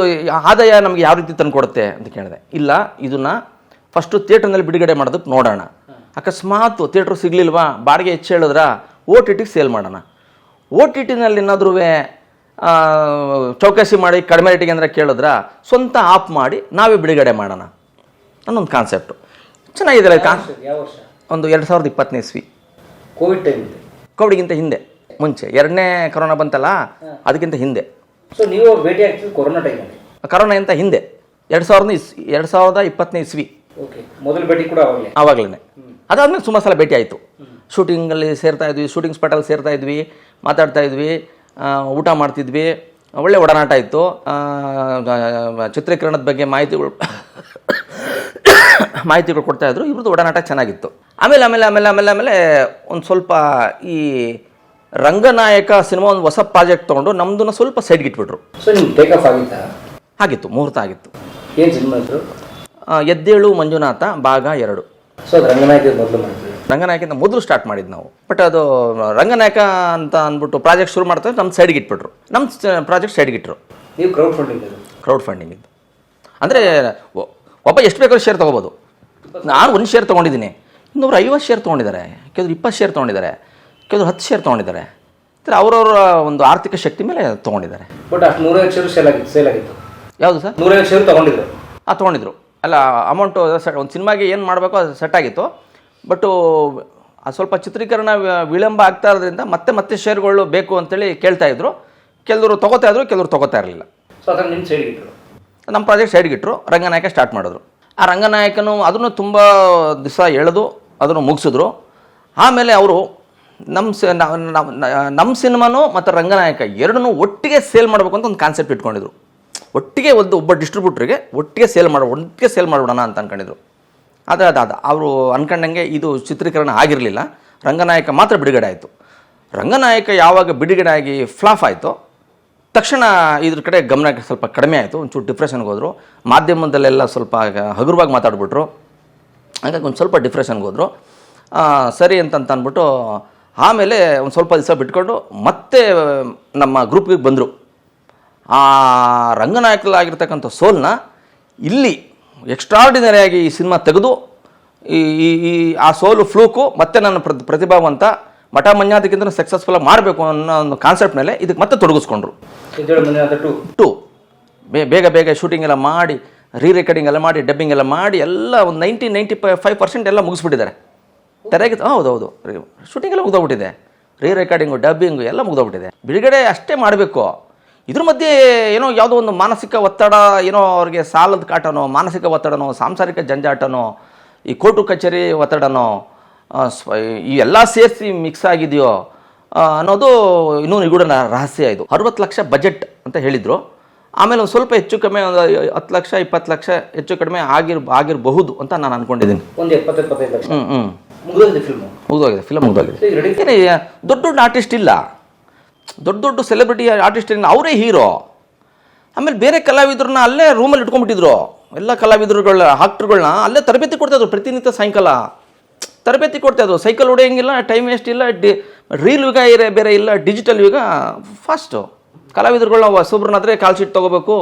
ಆದಾಯ ನಮಗೆ ಯಾವ ರೀತಿ ತಂದು ಕೊಡುತ್ತೆ ಅಂತ ಕೇಳಿದೆ. ಇಲ್ಲ, ಇದನ್ನು ಫಸ್ಟು ಥಿಯೇಟ್ರ್ನಲ್ಲಿ ಬಿಡುಗಡೆ ಮಾಡೋದಕ್ಕೆ ನೋಡೋಣ. ಅಕಸ್ಮಾತ್ ಥಿಯೇಟ್ರ್ ಸಿಗಲಿಲ್ವಾ? ಬಾಡಿಗೆ ಹೆಚ್ಚು ಹೇಳಿದ್ರ? ಓ ಟಿ ಟಿಗೆ ಸೇಲ್ ಮಾಡೋಣ. ಓ ಟಿ ಟಿನಲ್ಲಿ ಏನಾದ್ರೂ ಚೌಕಾಸಿ ಮಾಡಿ ಕಡಿಮೆ ರೇಟಿಗೆ ಅಂದರೆ ಕೇಳಿದ್ರ? ಸ್ವಂತ ಆಪ್ ಮಾಡಿ ನಾವೇ ಬಿಡುಗಡೆ ಮಾಡೋಣ. ಅನ್ನೊಂದು ಕಾನ್ಸೆಪ್ಟು ಚೆನ್ನಾಗಿದೆ ಕಾನ್ ಒಂದು ಎರಡು ಸಾವಿರದ ಇಪ್ಪತ್ತನೇ ಇಸ್ವಿ. ಕೋವಿಡ್ ಟೈಮ್ ಕೋವಿಡ್ಗಿಂತ ಹಿಂದೆ. ಮುಂಚೆ. ಎರಡನೇ ಕರೋನಾ ಬಂತಲ್ಲ? ಅದಕ್ಕಿಂತ ಹಿಂದೆ. ಸೊ ನೀವು ಭೇಟಿ ಆಗ್ತಿದ್ದು ಕೊರೋನಾ ಟೈಮಲ್ಲಿ ಅಂತ ಹಿಂದೆ. ಎರಡು ಸಾವಿರದ ಇಸ್ ಎರಡು ಸಾವಿರದ ಇಪ್ಪತ್ತನೇ ಇಸ್ವಿ. ಓಕೆ ಮೊದಲು ಭೇಟಿ ಕೂಡ ಅವಾಗಲೇ ಆವಾಗಲೇ ಅದಾದ್ಮೇಲೆ ಸುಮಾರು ಸಲ ಭೇಟಿ ಆಯಿತು. ಶೂಟಿಂಗಲ್ಲಿ ಸೇರ್ತಾ ಇದ್ವಿ ಶೂಟಿಂಗ್ ಸ್ಪಾಟಲ್ಲಿ ಸೇರ್ತಾ ಇದ್ವಿ ಮಾತಾಡ್ತಾ ಇದ್ವಿ ಊಟ ಮಾಡ್ತಿದ್ವಿ. ಒಳ್ಳೆ ಒಡನಾಟ ಇತ್ತು. ಚಿತ್ರೀಕರಣದ ಬಗ್ಗೆ ಮಾಹಿತಿಗಳು [COUGHS] ಮಾಹಿತಿಗಳು ಕೊಡ್ತಾ ಇದ್ರು. ಇವ್ರದ್ದು ಒಡನಾಟ ಚೆನ್ನಾಗಿತ್ತು. ಆಮೇಲೆ ಆಮೇಲೆ ಆಮೇಲೆ ಆಮೇಲೆ ಆಮೇಲೆ ಒಂದು ಸ್ವಲ್ಪ ಈ ರಂಗನಾಯಕ ಸಿನಿಮಾ ಒಂದು ಹೊಸ ಪ್ರಾಜೆಕ್ಟ್ ತೊಗೊಂಡು ನಮ್ಮದನ್ನ ಸ್ವಲ್ಪ ಸೈಡ್ಗೆ ಇಟ್ಬಿಟ್ರು. ಸೊ ನಿಮ್ಗೆ ಟೇಕ್ ಆಫ್ ಆಗಿತ್ತಾ? ಮುಹೂರ್ತ ಆಗಿತ್ತು. ಎದ್ದೇಳು ಮಂಜುನಾಥ ಭಾಗ ಎರಡು. ಅದು ಮೊದಲು ಸ್ಟಾರ್ಟ್ ಮಾಡಿದ್ದು ನಾವು. ಬಟ್ ಅದು ರಂಗನಾಯಕ ಅಂತ ಅಂದ್ಬಿಟ್ಟು ಪ್ರಾಜೆಕ್ಟ್ ಶುರು ಮಾಡ್ತಾರೆ ನಮ್ಮ ಸೈಡ್ಗೆ ಇಟ್ಬಿಟ್ರು. ನಮ್ಮ ಪ್ರಾಜೆಕ್ಟ್ ಸೈಡ್ಗೆ ಇಟ್ಟರು ನೀವು ಕ್ರೌಡ್ ಫಂಡಿಂಗ್ ಕ್ರೌಡ್ ಫಂಡಿಂಗ್ ಇದ್ದು ಅಂದರೆ ಒಬ್ಬ ಎಷ್ಟು ಬೇಕಾದ್ರೂ ಶೇರ್ ತೊಗೋಬೋದು. ನಾನು ಒಂದು ಶೇರ್ ತೊಗೊಂಡಿದ್ದೀನಿ. ಇನ್ನೊಬ್ರು ಐವತ್ತು ಶೇರ್ ತೊಗೊಂಡಿದ್ದಾರೆ. ಕೆಲವರು ಇಪ್ಪತ್ತು ಶೇರ್ ತೊಗೊಂಡಿದ್ದಾರೆ. ಕೆಲವರು ಹತ್ತು ಶೇರ್ ತೊಗೊಂಡಿದ್ದಾರೆ. ಅಂದರೆ ಅವರವರ ಒಂದು ಆರ್ಥಿಕ ಶಕ್ತಿ ಮೇಲೆ ತೊಗೊಂಡಿದ್ದಾರೆ. ಬಟ್ ಅಷ್ಟು ನೂರೈವತ್ತು ಶೇರು ಸೇಲ್ ಆಗಿತ್ತು ಸೇಲ್ ಆಗಿತ್ತು. ಯಾವುದು ಸರ್? ನೂರೈವತ್ತು ಶೇರು ತೊಗೊಂಡಿದ್ರು. ಆ ತೊಗೊಂಡಿದ್ರು. ಅಲ್ಲ ಅಮೌಂಟು ಒಂದು ಸಿನಿಮಾಗೆ ಏನು ಮಾಡಬೇಕೋ ಅದು ಸೆಟ್ ಆಗಿತ್ತು. ಬಟ್ಟು ಆ ಸ್ವಲ್ಪ ಚಿತ್ರೀಕರಣ ವಿಳಂಬ ಆಗ್ತಾ ಇರೋದ್ರಿಂದ ಮತ್ತೆ ಮತ್ತೆ ಶೇರ್ಗಳು ಬೇಕು ಅಂತೇಳಿ ಕೇಳ್ತಾ ಇದ್ರು. ಕೆಲವರು ತೊಗೋತಾ ಇದ್ರು ಕೆಲವರು ತೊಗೋತಾ ಇರಲಿಲ್ಲ. ಸೊ ಅದನ್ನು ನಿಮ್ಮ ಪ್ರಾಜೆಕ್ಟ್ ಸೈಡ್ಗಿಟ್ರು ರಂಗನಾಯಕ ಸ್ಟಾರ್ಟ್ ಮಾಡಿದ್ರು. ಆ ರಂಗನಾಯಕನು ಅದನ್ನು ತುಂಬ ದಿವಸ ಎಳೆದು ಅದನ್ನು ಮುಗಿಸಿದ್ರು. ಆಮೇಲೆ ಅವರು ನಮ್ಮ ಸ ನಮ್ಮ ಸಿನಿಮಾನು ಮತ್ತು ರಂಗನಾಯಕ ಎರಡನ್ನೂ ಒಟ್ಟಿಗೆ ಸೇಲ್ ಮಾಡಬೇಕು ಅಂತ ಒಂದು ಕಾನ್ಸೆಪ್ಟ್ ಇಟ್ಕೊಂಡಿದ್ರು. ಒಟ್ಟಿಗೆ ಒಂದು ಒಬ್ಬ ಡಿಸ್ಟ್ರಿಬ್ಯೂಟ್ರಿಗೆ ಒಟ್ಟಿಗೆ ಸೇಲ್ ಮಾಡೋ ಒಟ್ಟಿಗೆ ಸೇಲ್ ಮಾಡೋಣ ಅಂತ ಅನ್ಕೊಂಡಿದ್ರು. ಆದರೆ ಅದು ಅದು. ಅವರು ಅನ್ಕೊಂಡಂಗೆ ಇದು ಚಿತ್ರೀಕರಣ ಆಗಿರಲಿಲ್ಲ. ರಂಗನಾಯಕ ಮಾತ್ರ ಬಿಡುಗಡೆ ಆಯಿತು. ರಂಗನಾಯಕ ಯಾವಾಗ ಬಿಡುಗಡೆ ಆಗಿ ಫ್ಲಾಫ್ ಆಯಿತು, ತಕ್ಷಣ ಇದ್ರ ಕಡೆ ಗಮನ ಸ್ವಲ್ಪ ಕಡಿಮೆ ಆಯಿತು. ಒಂಚೂರು ಡಿಪ್ರೆಷನ್ಗೆ ಹೋದರು. ಮಾಧ್ಯಮದಲ್ಲೆಲ್ಲ ಸ್ವಲ್ಪ ಹಗುರವಾಗಿ ಮಾತಾಡ್ಬಿಟ್ರು. ಹಾಗಾಗಿ ಒಂದು ಸ್ವಲ್ಪ ಡಿಪ್ರೆಷನ್ಗೆ ಹೋದರು. ಸರಿ ಅಂತಂತ ಅಂದ್ಬಿಟ್ಟು, ಆಮೇಲೆ ಒಂದು ಸ್ವಲ್ಪ ದಿವಸ ಬಿಟ್ಕೊಂಡು ಮತ್ತೆ ನಮ್ಮ ಗ್ರೂಪ್ಗೆ ಬಂದರು. ಆ ರಂಗನಾಯಕಲ್ಲಾಗಿರ್ತಕ್ಕಂಥ ಸೋಲ್ನ ಇಲ್ಲಿ ಎಕ್ಸ್ಟ್ರಾರ್ಡಿನರಿಯಾಗಿ ಈ ಸಿನಿಮಾ ತೆಗೆದು ಈ ಈ ಆ ಸೋಲು ಫ್ಲೂಕು ಮತ್ತೆ ನನ್ನ ಪ್ರತಿ ಪ್ರತಿಭಾವಂತ ಮಠ ಮನ್ಯಾದಕ್ಕಿಂತ ಸಕ್ಸಸ್ಫುಲ್ ಮಾಡಬೇಕು ಅನ್ನೋ ಒಂದು ಕಾನ್ಸೆಪ್ಟ್ ಮೇಲೆ ಇದಕ್ಕೆ ಮತ್ತೆ ತೊಡಗಿಸ್ಕೊಂಡ್ರು. ಟು ಬೇಗ ಬೇಗ ಶೂಟಿಂಗ್ ಎಲ್ಲ ಮಾಡಿ ರೀ ರೆಕಾರ್ಡಿಂಗ್ ಎಲ್ಲ ಮಾಡಿ ಡಬ್ಬಿಂಗ್ ಎಲ್ಲ ಮಾಡಿ ಎಲ್ಲ ಒಂದು ನೈಂಟಿ ನೈಂಟಿ ಫೈವ್ ಪರ್ಸೆಂಟ್ ಎಲ್ಲ ಮುಗಿಸ್ಬಿಟ್ಟಿದ್ದಾರೆ. ತೆರೆಗೆ ಹೌದು ಹೌದು ಶೂಟಿಂಗ್ ಎಲ್ಲ ಮುಗ್ದೋಗ್ಬಿಟ್ಟಿದೆ. ರೀ ರೆಕಾರ್ಡಿಂಗು ಡಬ್ಬಿಂಗು ಎಲ್ಲ ಮುಗ್ದೋಗ್ಬಿಟ್ಟಿದೆ. ಬಿಡುಗಡೆ ಅಷ್ಟೇ ಮಾಡಬೇಕು. ಇದ್ರ ಮಧ್ಯೆ ಏನೋ ಯಾವುದೋ ಒಂದು ಮಾನಸಿಕ ಒತ್ತಡ ಏನೋ ಅವ್ರಿಗೆ ಸಾಲದ ಕಾಟನೋ ಮಾನಸಿಕ ಒತ್ತಡನೋ ಸಾಂಸಾರಿಕ ಜಂಜಾಟನೋ ಈ ಕೋರ್ಟು ಕಚೇರಿ ಒತ್ತಡನೋ ಈ ಎಲ್ಲ ಸೇರಿಸಿ ಮಿಕ್ಸ್ ಆಗಿದೆಯೋ ಅನ್ನೋದು ಇನ್ನೂ ನಿಗೂಢ ರಹಸ್ಯ ಇದು. ಅರವತ್ತು ಲಕ್ಷ ಬಜೆಟ್ ಅಂತ ಹೇಳಿದರು. ಆಮೇಲೆ ಒಂದು ಸ್ವಲ್ಪ ಹೆಚ್ಚು ಕಡಿಮೆ ಒಂದು ಹತ್ತು ಲಕ್ಷ ಇಪ್ಪತ್ತು ಲಕ್ಷ ಹೆಚ್ಚು ಕಡಿಮೆ ಆಗಿರ್ ಆಗಿರಬಹುದು ಅಂತ ನಾನು ಅನ್ಕೊಂಡಿದ್ದೀನಿ. ಒಂದು ಎಪ್ಪತ್ತು ಹ್ಞೂ ಹ್ಞೂ ಮುಗಿದೋಗಿದೆ ಫಿಲ್ಮ್ ಮುಗಿದೋಗಿದೆ ಫಿಲಮ್ ಮುಗಿದೋಗಿದೆ. ಏನೇ ದೊಡ್ಡ ದೊಡ್ಡ ಆರ್ಟಿಸ್ಟ್ ಇಲ್ಲ. ದೊಡ್ಡ ದೊಡ್ಡ ಸೆಲೆಬ್ರಿಟಿ ಆರ್ಟಿಸ್ಟ್ ಏನಿಲ್ಲ ಅವರೇ ಹೀರೋ ಆಮೇಲೆ ಬೇರೆ ಕಲಾವಿದ್ರನ್ನ ಅಲ್ಲೇ ರೂಮಲ್ಲಿ ಇಟ್ಕೊಂಡ್ಬಿಟ್ಟಿದ್ರು. ಎಲ್ಲ ಕಲಾವಿದರುಗಳ ಆಕ್ಟ್ರುಗಳನ್ನ ಅಲ್ಲೇ ತರಬೇತಿ ಕೊಡ್ತಾಯಿದ್ರು ಪ್ರತಿನಿತ್ಯ ಸಾಯಂಕಾಲ. ತರಬೇತಿ ಕೊಡ್ತಾಯಿದ್ರು ಸೈಕಲ್ ಹೊಡೆಯೋಂಗಿಲ್ಲ ಟೈಮ್ ವೇಸ್ಟ್ ಇಲ್ಲ, ಡಿ ರೀಲ್ ಯುಗ ಇರೇ ಬೇರೆ ಇಲ್ಲ ಡಿಜಿಟಲ್ ಯುಗ ಫಾಸ್ಟು ಕಲಾವಿದರುಗಳನ್ನ ಹೊಸಬ್ರನ್ನಾದ್ರೆ ಕಾಲ್ ಶೀಟ್ ತೊಗೋಬೇಕು,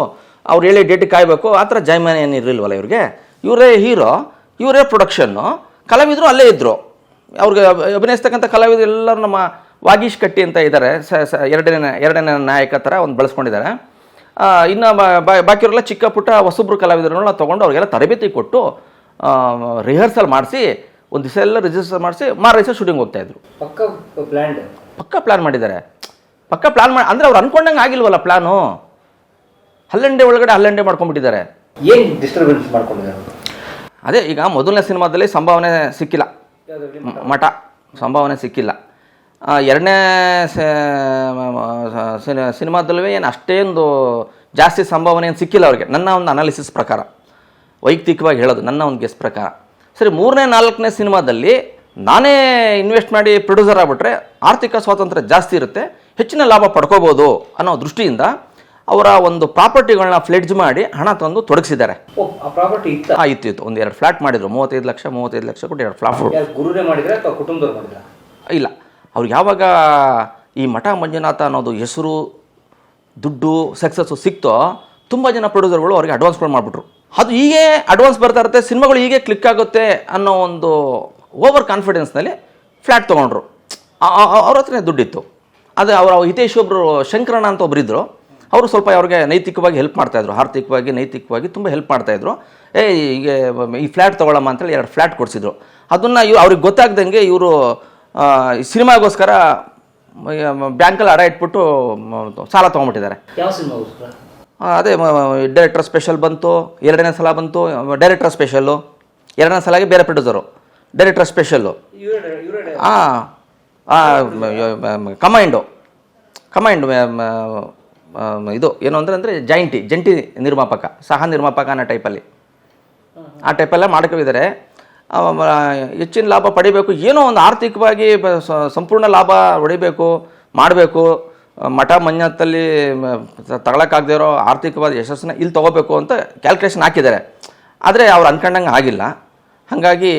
ಅವ್ರು ಹೇಳಿ ಡೇಟಿಗೆ ಕಾಯಬೇಕು, ಆ ಥರ ಜಾಯ್ಮಾನ ಏನು ಇರಲಿಲ್ವಲ್ಲ ಇವ್ರಿಗೆ? ಇವರೇ ಹೀರೋ ಇವರೇ ಪ್ರೊಡಕ್ಷನ್ನು ಕಲಾವಿದರು ಅಲ್ಲೇ ಇದ್ದರು ಅವ್ರಿಗೆ ಅಭಿ- ಅಭಿನಯಿಸ್ತಕ್ಕಂಥ ಕಲಾವಿದರು ಎಲ್ಲರೂ ನಮ್ಮ ವಾಗೀಶ್ ಕಟ್ಟಿ ಅಂತ ಇದ್ದಾರೆ. ಸ ಸ ಎರಡನೇ ಎರಡನೇ ನಾಯಕ ಥರ ಒಂದು ಬಳಸ್ಕೊಂಡಿದ್ದಾರೆ. ಇನ್ನು ಬಾಕಿಯವರೆಲ್ಲ ಚಿಕ್ಕ ಪುಟ್ಟ ಹೊಸಬ್ರು ಕಲಾವಿದರನ್ನೆಲ್ಲ ತೊಗೊಂಡು ಅವ್ರಿಗೆಲ್ಲ ತರಬೇತಿ ಕೊಟ್ಟು ರಿಹರ್ಸಲ್ ಮಾಡಿಸಿ ಒಂದು ದಿವಸ ಎಲ್ಲ ರಿಜಿಸ್ಟರ್ ಮಾಡಿಸಿ ಮಾರು ದಿವಸ ಶೂಟಿಂಗ್ ಹೋಗ್ತಾಯಿದ್ರು ಪಕ್ಕ ಪ್ಲ್ಯಾನ್ ಪಕ್ಕ ಪ್ಲ್ಯಾನ್ ಮಾಡಿದ್ದಾರೆ. ಪಕ್ಕ ಪ್ಲ್ಯಾನ್ ಮಾಡಿ ಅಂದರೆ ಅವ್ರು ಅನ್ಕೊಂಡಂಗೆ ಆಗಿಲ್ವಲ್ಲ ಪ್ಲ್ಯಾನು ಹಲ್ಲಂಡೆ ಒಳಗಡೆ ಹಲ್ಲಂಡೆ ಮಾಡ್ಕೊಂಡ್ಬಿಟ್ಟಿದ್ದಾರೆ. ಏನು ಡಿಸ್ಟರ್ಬೆನ್ಸ್ ಮಾಡ್ಕೊಂಡಿದ್ದಾರೆ? ಅದೇ ಈಗ ಮೊದಲನೇ ಸಿನಿಮಾದಲ್ಲಿ ಸಂಭಾವನೆ ಸಿಕ್ಕಿಲ್ಲ. ಮಠ ಸಂಭಾವನೆ ಸಿಕ್ಕಿಲ್ಲ. ಎರಡನೇ ಸಿನಿಮಾದಲ್ಲೂ ಏನು ಅಷ್ಟೇಂದು ಜಾಸ್ತಿ ಸಂಭಾವನೆ ಏನು ಸಿಕ್ಕಿಲ್ಲ ಅವ್ರಿಗೆ. ನನ್ನ ಒಂದು ಅನಾಲಿಸಿಸ್ ಪ್ರಕಾರ. ವೈಯಕ್ತಿಕವಾಗಿ ಹೇಳೋದು ನನ್ನ ಒಂದು ಗೆಸ್ ಪ್ರಕಾರ. ಸರಿ ಮೂರನೇ ನಾಲ್ಕನೇ ಸಿನಿಮಾದಲ್ಲಿ ನಾನೇ ಇನ್ವೆಸ್ಟ್ ಮಾಡಿ ಪ್ರೊಡ್ಯೂಸರ್ ಆಗಿಬಿಟ್ರೆ ಆರ್ಥಿಕ ಸ್ವಾತಂತ್ರ್ಯ ಜಾಸ್ತಿ ಇರುತ್ತೆ ಹೆಚ್ಚಿನ ಲಾಭ ಪಡ್ಕೋಬೋದು ಅನ್ನೋ ದೃಷ್ಟಿಯಿಂದ ಅವರ ಒಂದು ಪ್ರಾಪರ್ಟಿಗಳನ್ನ ಫ್ಲೆಡ್ಜ್ ಮಾಡಿ ಹಣ ತಂದು ತೊಡಗಿಸಿದ್ದಾರೆ. ಓ ಆ ಪ್ರಾಪರ್ಟಿ ಇತ್ತ? ಇತ್ತು ಒಂದು ಎರಡು ಫ್ಲಾಟ್ ಮಾಡಿದ್ರು. ಮೂವತ್ತೈದು ಲಕ್ಷ ಮೂವತ್ತೈದು ಲಕ್ಷ ಕೊಟ್ಟು ಎರಡು ಫ್ಲಾಟ್ ಮಾಡಿದ್ರೆ? ಇಲ್ಲ. ಅವ್ರಿಗೆ ಯಾವಾಗ ಈ ಮಠ ಮಂಜುನಾಥ ಅನ್ನೋದು ಹೆಸರು, ದುಡ್ಡು ಸಕ್ಸಸ್ಸು ಸಿಕ್ತೋ, ತುಂಬ ಜನ ಪ್ರೊಡ್ಯೂಸರ್ಗಳು ಅವ್ರಿಗೆ ಅಡ್ವಾನ್ಸ್ಗಳು ಮಾಡಿಬಿಟ್ರು. ಅದು ಹೀಗೆ ಅಡ್ವಾನ್ಸ್ ಬರ್ತಾ ಇರುತ್ತೆ, ಸಿನಿಮಾಗಳು ಹೀಗೆ ಕ್ಲಿಕ್ ಆಗುತ್ತೆ ಅನ್ನೋ ಒಂದು ಓವರ್ ಕಾನ್ಫಿಡೆನ್ಸ್ನಲ್ಲಿ ಫ್ಲ್ಯಾಟ್ ತೊಗೊಂಡ್ರು. ಅವ್ರ ಹತ್ರನೇ ದುಡ್ಡಿತ್ತು. ಅದು ಅವರ ಹಿತೇಶ್ ಒಬ್ಬರು ಶಂಕರಣ್ಣ ಅಂತ ಒಬ್ಬರಿದ್ದರು ಅವರು ಸ್ವಲ್ಪ ಅವ್ರಿಗೆ ನೈತಿಕವಾಗಿ ಹೆಲ್ಪ್ ಮಾಡ್ತಾಯಿದ್ರು ಆರ್ಥಿಕವಾಗಿ, ನೈತಿಕವಾಗಿ ತುಂಬ ಹೆಲ್ಪ್ ಮಾಡ್ತಾಯಿದ್ರು ಏ, ಹೀಗೆ, ಈ ಫ್ಲ್ಯಾಟ್ ತೊಗೊಳಮ್ಮ ಅಂತೇಳಿ ಎರಡು ಫ್ಲ್ಯಾಟ್ ಕೊಡಿಸಿದ್ರು. ಅದನ್ನು ಇವ್ರು, ಅವ್ರಿಗೆ ಗೊತ್ತಾಗ್ದಂಗೆ ಇವರು ಸಿನಿಮಾಗೋಸ್ಕರ ಬ್ಯಾಂಕಲ್ಲಿ ಅಡ ಇಟ್ಬಿಟ್ಟು ಸಾಲ ತೊಗೊಂಬಿಟ್ಟಿದ್ದಾರೆ. ಅದೇ ಡೈರೆಕ್ಟರ್ ಸ್ಪೆಷಲ್ ಬಂತು ಎರಡನೇ ಸಲ ಬಂತು ಡೈರೆಕ್ಟರ್ ಸ್ಪೆಷಲ್ಲು ಎರಡನೇ ಸಲಾಗಿ ಬೇರೆ ಪ್ರೊಡ್ಯೂಸರು ಡೈರೆಕ್ಟರ್ ಸ್ಪೆಷಲ್ಲು ಹಾಂ ಕಮೈಂಡು ಕಮೈಂಡ್ ಇದು ಏನು ಅಂದರೆ ಅಂದರೆ ಜೈಂಟಿ ಜಂಟಿ ನಿರ್ಮಾಪಕ ಸಹ ನಿರ್ಮಾಪಕ ಅನ್ನೋ ಟೈಪಲ್ಲಿ ಆ ಟೈಪೆಲ್ಲ ಮಾಡ್ಕೊಂಡಿದ್ದಾರೆ. ಹೆಚ್ಚಿನ ಲಾಭ ಪಡಿಬೇಕು. ಏನೋ ಒಂದು ಆರ್ಥಿಕವಾಗಿ ಸಂಪೂರ್ಣ ಲಾಭ ಹೊಡಿಬೇಕು, ಮಾಡಬೇಕು. ಮಠ ಮಂಜತ್ತಲ್ಲಿ ತಗೊಳಕ್ಕಾಗದೇ ಇರೋ ಆರ್ಥಿಕವಾದ ಯಶಸ್ಸನ್ನ ಇಲ್ಲಿ ತೊಗೋಬೇಕು ಅಂತ ಕ್ಯಾಲ್ಕುಲೇಷನ್ ಹಾಕಿದ್ದಾರೆ. ಆದರೆ ಅವ್ರು ಅನ್ಕೊಂಡಂಗೆ ಆಗಿಲ್ಲ. ಹಾಗಾಗಿ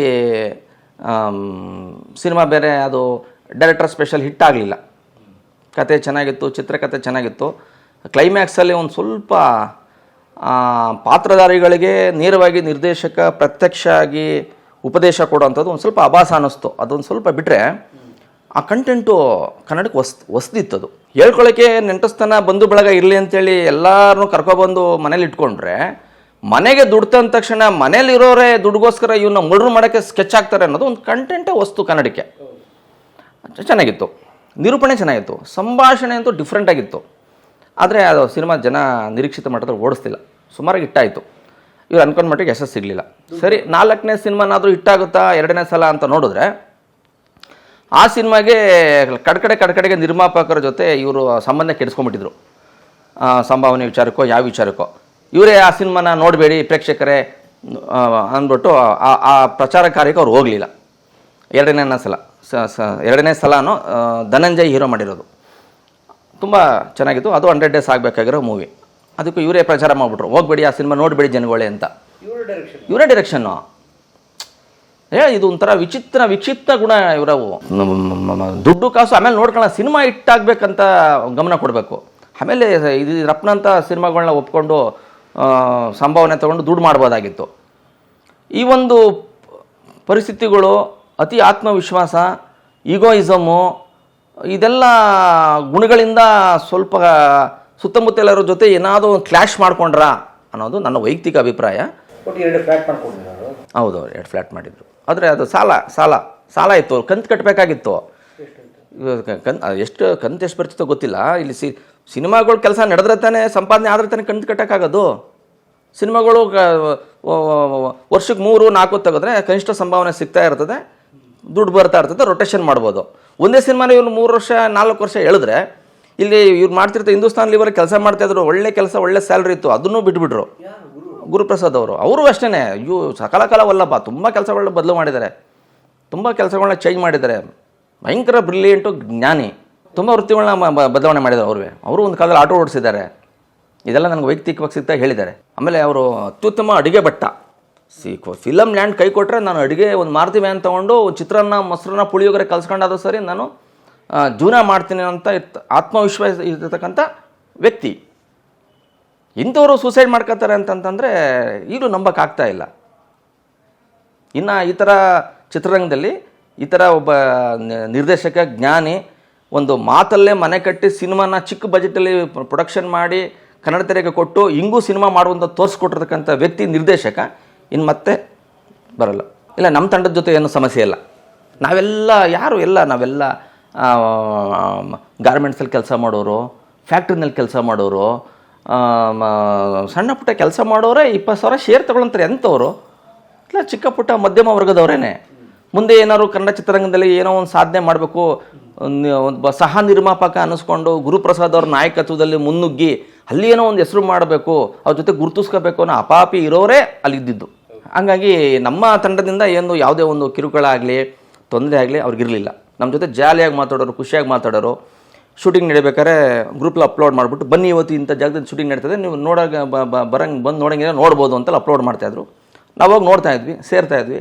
ಸಿನಿಮಾ ಬೇರೆ ಅದು ಡೈರೆಕ್ಟರ್ ಸ್ಪೆಷಲ್ ಹಿಟ್ ಆಗಲಿಲ್ಲ. ಕತೆ ಚೆನ್ನಾಗಿತ್ತು ಚಿತ್ರಕಥೆ ಚೆನ್ನಾಗಿತ್ತು. ಕ್ಲೈಮ್ಯಾಕ್ಸಲ್ಲಿ ಒಂದು ಸ್ವಲ್ಪ ಪಾತ್ರಧಾರಿಗಳಿಗೆ ನೇರವಾಗಿ ನಿರ್ದೇಶಕ ಪ್ರತ್ಯಕ್ಷ ಆಗಿ ಉಪದೇಶ ಕೊಡೋವಂಥದ್ದು ಒಂದು ಸ್ವಲ್ಪ ಅಭಾಸ ಅನ್ನಿಸ್ತು. ಅದೊಂದು ಸ್ವಲ್ಪ ಬಿಟ್ಟರೆ ಆ ಕಂಟೆಂಟು ಕನ್ನಡಕ್ಕೆ ಹೊಸ್ ಅದು ಹೇಳ್ಕೊಳ್ಳೋಕ್ಕೆ ನೆಂಟಸ್ತನ ಬಂಧು ಬಳಗ ಇರಲಿ ಅಂತೇಳಿ ಎಲ್ಲರನ್ನೂ ಕರ್ಕೊಬಂದು ಮನೇಲಿ ಇಟ್ಕೊಂಡ್ರೆ ಮನೆಗೆ ದುಡ್ತಂದ ತಂದ ತಕ್ಷಣ ಮನೇಲಿರೋರೇ ದುಡ್ಗೋಸ್ಕರ ಇವನ್ನ ಮುಳ್ರು ಮಾಡೋಕ್ಕೆ ಸ್ಕೆಚ್ ಆಗ್ತಾರೆ ಅನ್ನೋದು ಒಂದು ಕಂಟೆಂಟೇ ವಸ್ತು ಕನ್ನಡಕ್ಕೆ. ಚೆನ್ನಾಗಿತ್ತು. ನಿರೂಪಣೆ ಚೆನ್ನಾಗಿತ್ತು. ಸಂಭಾಷಣೆ ಅಂತೂ ಡಿಫ್ರೆಂಟಾಗಿತ್ತು ಆದರೆ ಅದು ಸಿನಿಮಾ ಜನ ನಿರೀಕ್ಷಿತ ಮಾಡಿದ್ರೆ ಓಡಿಸ್ತಿಲ್ಲ. ಸುಮಾರಾಗಿ ಹಿಟ್ಟಾಯಿತು. ಇವ್ರು ಅನ್ಕೊಂಡ ಮಟ್ಟಿಗೆ ಯಶಸ್ಸು ಸಿಗಲಿಲ್ಲ. ಸರಿ, ನಾಲ್ಕನೇ ಸಿನಿಮಾನಾದರೂ ಹಿಟ್ಟಾಗುತ್ತಾ? ಎರಡನೇ ಸಲ ಅಂತ ನೋಡಿದ್ರೆ, ಆ ಸಿನಿಮಾಗೆ ಕಡ್ಕಡೆ ಕಡ್ಕಡೆಗೆ ನಿರ್ಮಾಪಕರ ಜೊತೆ ಇವರು ಸಂಬಂಧ ಕೆಡಿಸ್ಕೊಂಡ್ಬಿಟ್ಟಿದ್ರು. ಸಂಭಾವನೆ ವಿಚಾರಕ್ಕೋ, ಯಾವ ವಿಚಾರಕ್ಕೋ. ಇವರೇ ಆ ಸಿನಿಮಾನ ನೋಡಬೇಡಿ ಪ್ರೇಕ್ಷಕರೇ ಅಂದ್ಬಿಟ್ಟು ಆ- ಪ್ರಚಾರ ಕಾರ್ಯಕ್ಕೆ ಅವ್ರು ಹೋಗಲಿಲ್ಲ. ಎರಡನೇ ಸಲ ಎರಡನೇ ಸಲನೂ ಧನಂಜಯ್ ಹೀರೋ ಮಾಡಿರೋದು. ತುಂಬ ಚೆನ್ನಾಗಿತ್ತು. ಅದು ಹಂಡ್ರೆಡ್ ಡೇಸ್ ಆಗಬೇಕಾಗಿರೋ ಮೂವಿ. ಅದಕ್ಕೂ ಇವರೇ ಪ್ರಚಾರ ಮಾಡಿಬಿಟ್ರು. ಹೋಗ್ಬೇಡಿ ಆ ಸಿನಿಮಾ ನೋಡಬೇಡಿ ಜನಗಳೇ ಅಂತ. ಇವ್ರ ಡೈರೆಕ್ಷನ್ ಇವರೇ ಡೈರೆಕ್ಷನ್ನು ಏ ಇದು ಒಂಥರ ವಿಚಿತ್ರ ವಿಚಿತ್ರ ಗುಣ ಇವರವು. ದುಡ್ಡು ಕಾಸು ಆಮೇಲೆ ನೋಡ್ಕೊಳ್ಳೋ ಸಿನಿಮಾ ಇಟ್ಟಾಗಬೇಕಂತ ಗಮನ ಕೊಡಬೇಕು. ಆಮೇಲೆ ಇದು ರಪ್ನಂಥ ಸಿನಿಮಾಗಳನ್ನ ಒಪ್ಕೊಂಡು ಸಂಭಾವನೆ ತಗೊಂಡು ದುಡ್ಡು ಮಾಡ್ಬೋದಾಗಿತ್ತು. ಈ ಒಂದು ಪರಿಸ್ಥಿತಿಗಳು ಅತಿ ಆತ್ಮವಿಶ್ವಾಸ ಈಗೋಯಿಸಮು ಇದೆಲ್ಲ ಗುಣಗಳಿಂದ ಸ್ವಲ್ಪ ಸುತ್ತಮುತ್ತ ಎಲ್ಲರ ಜೊತೆ ಏನಾದರೂ ಕ್ಲ್ಯಾಶ್ ಮಾಡ್ಕೊಂಡ್ರ ಅನ್ನೋದು ನನ್ನ ವೈಯಕ್ತಿಕ ಅಭಿಪ್ರಾಯ. ಹೌದು ಎರಡು ಫ್ಲಾಟ್ ಮಾಡ್ಕೊಂಡಿದ್ದಾರೆ ಹೌದು ಎರಡು ಫ್ಲ್ಯಾಟ್ ಮಾಡಿದ್ರು. ಆದರೆ ಅದು ಸಾಲ ಸಾಲ ಸಾಲ ಇತ್ತು ಕಂತು ಕಟ್ಟಬೇಕಾಗಿತ್ತು ಕಂತು ಎಷ್ಟು ಕಂತು ಎಷ್ಟು ಬರ್ತಿತ್ತೋ ಗೊತ್ತಿಲ್ಲ. ಇಲ್ಲಿ ಸಿ ಸಿನಿಮಾಗಳು ಕೆಲಸ ನಡೆದ್ರೆ ತಾನೇ ಸಂಪಾದನೆ ಆದರೆ ತಾನೇ ಕಂತು ಕಟ್ಟೋಕ್ಕಾಗೋದು. ಸಿನಿಮಾಗಳು ವರ್ಷಕ್ಕೆ ಮೂರು ನಾಲ್ಕು ತೆಗೆದ್ರೆ ಕನಿಷ್ಠ ಸಂಭಾವನೆ ಸಿಗ್ತಾ ಇರ್ತದೆ. ದುಡ್ಡು ಬರ್ತಾ ಇರ್ತದೆ ರೊಟೇಷನ್ ಮಾಡ್ಬೋದು. ಒಂದೇ ಸಿನಿಮಾನ ಇವ್ರು ಮೂರು ವರ್ಷ ನಾಲ್ಕು ವರ್ಷ ಹೇಳಿದ್ರೆ ಇಲ್ಲಿ ಇವ್ರು ಮಾಡ್ತಿರ್ತಾರೆ ಹಿಂದೂಸ್ತಾನ್ ಲಿವರ್ ಕೆಲಸ ಮಾಡ್ತಾಯಿದ್ರು ಒಳ್ಳೆ ಕೆಲಸ, ಒಳ್ಳೆ ಸ್ಯಾಲ್ರಿ ಇತ್ತು, ಅದನ್ನೂ ಬಿಟ್ಬಿಟ್ರು. ಗುರುಪ್ರಸಾದ್ ಅವರು. ಅವರು ಅಷ್ಟೇ ಅಯ್ಯೋ, ಸಕಲ ಕಾಲ ವಲ್ಲಭ, ತುಂಬ ಕೆಲಸಗಳನ್ನ ಬದಲು ಮಾಡಿದ್ದಾರೆ. ತುಂಬ ಕೆಲಸಗಳನ್ನ ಚೇಂಜ್ ಮಾಡಿದ್ದಾರೆ. ಭಯಂಕರ ಬ್ರಿಲಿಯಂಟು ಜ್ಞಾನಿ. ತುಂಬ ವೃತ್ತಿಗಳನ್ನ ಬದಲಾವಣೆ ಮಾಡಿದ್ದಾರೆ ಅವ್ರಿಗೆ ಅವರು ಒಂದು ಕಾಲದಲ್ಲಿ ಆಟೋ ಓಡಿಸಿದ್ದಾರೆ. ಇದೆಲ್ಲ ನನಗೆ ವೈಯಕ್ತಿಕವಾಗಿ ಸಿಗ್ತಾ ಹೇಳಿದ್ದಾರೆ. ಆಮೇಲೆ ಅವರು ಅತ್ಯುತ್ತಮ ಅಡುಗೆ ಭಟ್ಟ. ಸಿ ಫಿಲಮ್ ಲ್ಯಾಂಡ್ ಕೈ ಕೊಟ್ಟರೆ ನಾನು ಅಡುಗೆ, ಒಂದು ಮಾರುತಿ ವ್ಯಾನ್ ತೊಗೊಂಡು ಚಿತ್ರಾನ್ನ, ಮೊಸರನ್ನ, ಪುಳಿಯೋಗರೆ ಕಲ್ಸ್ಕೊಂಡಾದ್ರೂ ಸರಿ, ನಾನು ಜೀವನ ಮಾಡ್ತೀನಿ ಅಂತ ಇರ್ತ ಆತ್ಮವಿಶ್ವಾಸ ಇರತಕ್ಕಂಥ ವ್ಯಕ್ತಿ. ಇಂಥವರು ಸೂಸೈಡ್ ಮಾಡ್ಕೋತಾರೆ ಅಂತಂತಂದರೆ ಈಗಲೂ ನಂಬಕ್ಕಾಗ್ತಾ ಇಲ್ಲ. ಇನ್ನು ಈ ಥರ ಚಿತ್ರರಂಗದಲ್ಲಿ ಈ ಥರ ಒಬ್ಬ ನಿರ್ದೇಶಕ ಜ್ಞಾನಿ ಒಂದು ಮಾತಲ್ಲೇ ಮನೆ ಕಟ್ಟಿ ಸಿನಿಮಾನ ಚಿಕ್ಕ ಬಜೆಟಲ್ಲಿ ಪ್ರೊಡಕ್ಷನ್ ಮಾಡಿ ಕನ್ನಡ ತೆರೆಗೆ ಕೊಟ್ಟು ಹಿಂಗೂ ಸಿನಿಮಾ ಮಾಡುವಂಥ ತೋರಿಸ್ಕೊಟ್ಟಿರ್ತಕ್ಕಂಥ ವ್ಯಕ್ತಿ ನಿರ್ದೇಶಕ ಇನ್ನು ಮತ್ತೆ ಬರಲ್ಲ. ಇಲ್ಲ ನಮ್ಮ ತಂಡದ ಜೊತೆ ಏನು ಸಮಸ್ಯೆ ಇಲ್ಲ. ನಾವೆಲ್ಲ, ಯಾರು ಎಲ್ಲ, ನಾವೆಲ್ಲ ಗಾರ್ಮೆಂಟ್ಸಲ್ಲಿ ಕೆಲಸ ಮಾಡೋರು ಫ್ಯಾಕ್ಟ್ರಿನಲ್ಲಿ ಕೆಲಸ ಮಾಡೋರು ಸಣ್ಣ ಪುಟ್ಟ ಕೆಲಸ ಮಾಡೋರೇ ಇಪ್ಪತ್ತು ಸಾವಿರ ಶೇರ್ ತಗೊಳಂತಾರೆ ಎಂಥವ್ರು? ಇಲ್ಲ, ಚಿಕ್ಕ ಪುಟ್ಟ ಮಧ್ಯಮ ವರ್ಗದವರೇನೆ. ಮುಂದೆ ಏನಾದ್ರು ಕನ್ನಡ ಚಿತ್ರರಂಗದಲ್ಲಿ ಏನೋ ಒಂದು ಸಾಧನೆ ಮಾಡಬೇಕು, ಒಂದು ಸಹ ನಿರ್ಮಾಪಕ ಅನ್ನಿಸ್ಕೊಂಡು ಗುರುಪ್ರಸಾದ್ ಅವ್ರ ನಾಯಕತ್ವದಲ್ಲಿ ಮುನ್ನುಗ್ಗಿ ಅಲ್ಲಿ ಏನೋ ಒಂದು ಹೆಸರು ಮಾಡಬೇಕು, ಅವ್ರ ಜೊತೆ ಗುರುತಿಸ್ಕೋಬೇಕು ಅನ್ನೋ ಅಪಾಪಿ ಇರೋರೇ ಅಲ್ಲಿದ್ದಿದ್ದು. ಹಾಗಾಗಿ ನಮ್ಮ ತಂಡದಿಂದ ಏನು ಯಾವುದೇ ಒಂದು ಕಿರುಕುಳ ಆಗಲಿ, ತೊಂದರೆ ಆಗಲಿ ಅವ್ರಿಗಿರಲಿಲ್ಲ. ನಮ್ಮ ಜೊತೆ ಜಾಲಿಯಾಗಿ ಮಾತಾಡೋರು ಖುಷಿಯಾಗಿ ಮಾತಾಡೋರು ಶೂಟಿಂಗ್ ನಡಿಬೇಕಾದ್ರೆ ಗ್ರೂಪಲ್ಲಿ ಅಪ್ಲೋಡ್ ಮಾಡಿಬಿಟ್ಟು ಬನ್ನಿ ಇವತ್ತು ಇಂಥ ಜಾಗದಲ್ಲಿ ಶೂಟಿಂಗ್ ನಡೀತದೆ ನೀವು ನೋಡೋಕೆ ಬರಂಗೆ ಬಂದು ನೋಡೋಂಗಿಲ್ಲ ನೋಡ್ಬೋದು ಅಂತೆಲ್ಲ ಅಪ್ಲೋಡ್ ಮಾಡ್ತಾಯಿದ್ರು ನಾವು ಹೋಗಿ ನೋಡ್ತಾ ಇದ್ವಿ ಸೇರ್ತಾ ಇದ್ವಿ.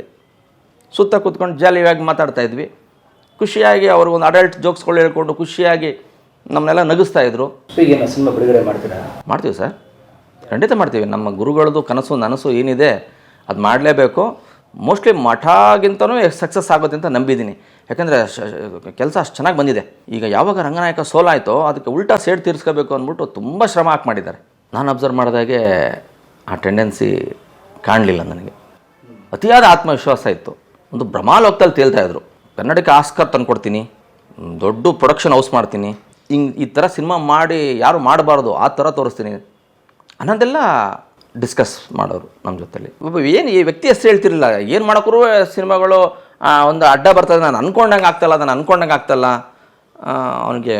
ಸುತ್ತ ಕೂತ್ಕೊಂಡು ಜಾಲಿಯಾಗಿ ಮಾತಾಡ್ತಾ ಇದ್ವಿ. ಖುಷಿಯಾಗಿ ಅವರು ಒಂದು ಅಡಲ್ಟ್ ಜೋಕ್ಸ್ಗಳು ಹೇಳ್ಕೊಂಡು ಖುಷಿಯಾಗಿ ನಮ್ಮನ್ನೆಲ್ಲ ನಗಿಸ್ತಾ ಇದ್ರು. ಸಿನಿಮಾ ಬಿಡುಗಡೆ ಮಾಡ್ತೀರಾ? ಮಾಡ್ತೀವಿ ಸರ್. ಖಂಡಿತ ಮಾಡ್ತೀವಿ. ನಮ್ಮ ಗುರುಗಳದ್ದು ಕನಸು ನನಸು ಏನಿದೆ ಅದು ಮಾಡಲೇಬೇಕು. ಮೋಸ್ಟ್ಲಿ ಮಠಗಿಂತನೂ ಸಕ್ಸಸ್ ಆಗುತ್ತೆ ಅಂತ ನಂಬಿದ್ದೀನಿ. ಯಾಕಂದರೆ ಕೆಲಸ ಅಷ್ಟು ಚೆನ್ನಾಗಿ ಬಂದಿದೆ. ಈಗ ಯಾವಾಗ ರಂಗನಾಯಕ ಸೋಲಾಯಿತೋ ಅದಕ್ಕೆ ಉಲ್ಟಾ ಸೇಡ್ ತೀರಿಸ್ಕೋಬೇಕು ಅಂದ್ಬಿಟ್ಟು ತುಂಬ ಶ್ರಮ ಹಾಕಿ ಮಾಡಿದ್ದಾರೆ ನಾನು ಅಬ್ಸರ್ವ್ ಮಾಡಿದಾಗೆ ಆ ಟೆಂಡೆನ್ಸಿ ಕಾಣಲಿಲ್ಲ ನನಗೆ. ಅತಿಯಾದ ಆತ್ಮವಿಶ್ವಾಸ ಇತ್ತು. ಒಂದು ಭ್ರಮಾಲೋಕದಲ್ಲಿ ತೇಲ್ತಾ ಇದ್ರು. ಕನ್ನಡಕ್ಕೆ ಆಸ್ಕರ್ ತಂದ್ಕೊಡ್ತೀನಿ ದೊಡ್ಡ ಪ್ರೊಡಕ್ಷನ್ ಹೌಸ್ ಮಾಡ್ತೀನಿ. ಹಿಂಗೆ ಈ ಥರ ಸಿನಿಮಾ ಮಾಡಿ ಯಾರು ಮಾಡಬಾರ್ದು, ಆ ಥರ ತೋರಿಸ್ತೀನಿ ಅನ್ನೋದೆಲ್ಲ ಡಿಸ್ಕಸ್ ಮಾಡೋರು ನಮ್ಮ ಜೊತೆಲಿ. ಏನು ಈ ವ್ಯಕ್ತಿ ಹೆಸರು ಹೇಳ್ತಿರಲಿಲ್ಲ, ಏನು ಮಾಡೋಕ್ಕೂ ಸಿನಿಮಾಗಳು ಒಂದು ಅಡ್ಡ ಬರ್ತದೆ, ನಾನು ಅನ್ಕೊಂಡಂಗೆ ಆಗ್ತಲ್ಲ ನಾನು ಅನ್ಕೊಂಡಂಗೆ ಆಗ್ತಲ್ಲ ಅವನಿಗೆ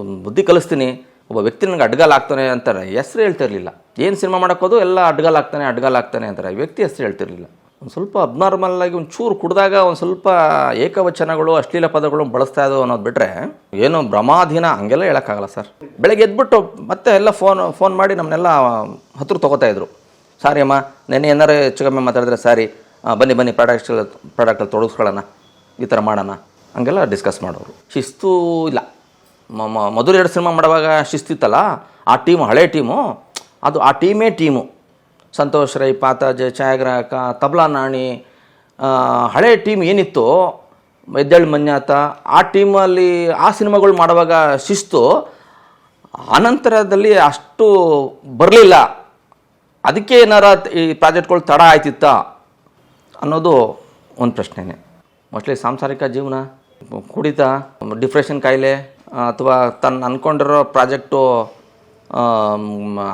ಒಂದು ಬುದ್ಧಿ ಕಲಿಸ್ತೀನಿ. ಒಬ್ಬ ವ್ಯಕ್ತಿ ನನಗೆ ಅಡ್ಗಾಲ್ ಆಗ್ತಾನೆ ಅಂತಾರೆ, ಹೆಸ್ರು ಹೇಳ್ತಿರ್ಲಿಲ್ಲ. ಏನು ಸಿನಿಮಾ ಮಾಡೋಕ್ಕೋದು ಎಲ್ಲ ಅಡ್ಗಾಲ್ ಆಗ್ತಾನೆ ಅಡ್ಗಾಲ್ ಆಗ್ತಾನೆ ಅಂತಾರೆ. ವ್ಯಕ್ತಿ ಹೆಸ್ರು ಹೇಳ್ತಿರಲಿಲ್ಲ. ಒಂದು ಸ್ವಲ್ಪ ಅಬ್ನಾರ್ಮಲ್ ಆಗಿ ಒಂದು ಚೂರು ಕುಡಿದಾಗ ಒಂದು ಸ್ವಲ್ಪ ಏಕವಚನಗಳು, ಅಶ್ಲೀಲ ಪದಗಳು ಬಳಸ್ತಾ ಇದ್ದವು ಅನ್ನೋದು ಬಿಟ್ಟರೆ ಏನು ಭ್ರಮಾಧೀನ ಹಂಗೆಲ್ಲ ಹೇಳೋಕ್ಕಾಗಲ್ಲ ಸರ್. ಬೆಳಗ್ಗೆ ಎದ್ಬಿಟ್ಟು ಮತ್ತೆ ಎಲ್ಲ ಫೋನ್ ಫೋನ್ ಮಾಡಿ ನಮ್ಮನ್ನೆಲ್ಲ ಹತ್ರ ತೊಗೋತಾಯಿದ್ರು ಸಾರಿ ಅಮ್ಮ, ನೆನ್ನೆ ಏನಾರು ಹೆಚ್ಚು ಕಮ್ಮಿ ಮಾತಾಡಿದ್ರೆ ಸಾರಿ. ಬನ್ನಿ ಬನ್ನಿ ಪ್ರಾಡಕ್ಟ್ ಪ್ರಾಡಕ್ಟಲ್ಲಿ ತೊಡಗಿಸ್ಕೊಳ್ಳೋಣ. ಈ ಥರ ಮಾಡೋಣ. ಹಂಗೆಲ್ಲ ಡಿಸ್ಕಸ್ ಮಾಡೋರು. ಶಿಸ್ತು ಇಲ್ಲ. ಮೊದಲು ಎರಡು ಸಿನಿಮಾ ಮಾಡುವಾಗ ಶಿಸ್ತಿತ್ತಲ್ಲ? ಆ ಟೀಮು ಹಳೆ ಟೀಮು ಅದು ಆ ಟೀಮೇ ಟೀಮು ಸಂತೋಷ್ ರೈ ಪಾತಾಜ್ ಛಾಯಾಗ್ರಾಹಕ, ತಬ್ಲಾ ನಾಣಿ ಹಳೆ ಟೀಮ್ ಏನಿತ್ತು, ಎದ್ದೇಳು ಮಂಜಾತ ಆ ಟೀಮಲ್ಲಿ ಆ ಸಿನಿಮಾಗಳು ಮಾಡುವಾಗ ಶಿಸ್ತು ಆನಂತರದಲ್ಲಿ ಅಷ್ಟು ಬರಲಿಲ್ಲ. ಅದಕ್ಕೆ ಏನಾರ ಈ ಪ್ರಾಜೆಕ್ಟ್ಗಳು ತಡ ಆಯ್ತಿತ್ತಾ? ಅನ್ನೋದು ಒಂದು ಪ್ರಶ್ನೆನೇ. ಮೋಸ್ಟ್ಲಿ ಸಾಂಸಾರಿಕ ಜೀವನ, ಕುಡಿತ ಡಿಪ್ರೆಷನ್ ಕಾಯಿಲೆ, ಅಥವಾ ತನ್ನ ಅಂದ್ಕೊಂಡಿರೋ ಪ್ರಾಜೆಕ್ಟು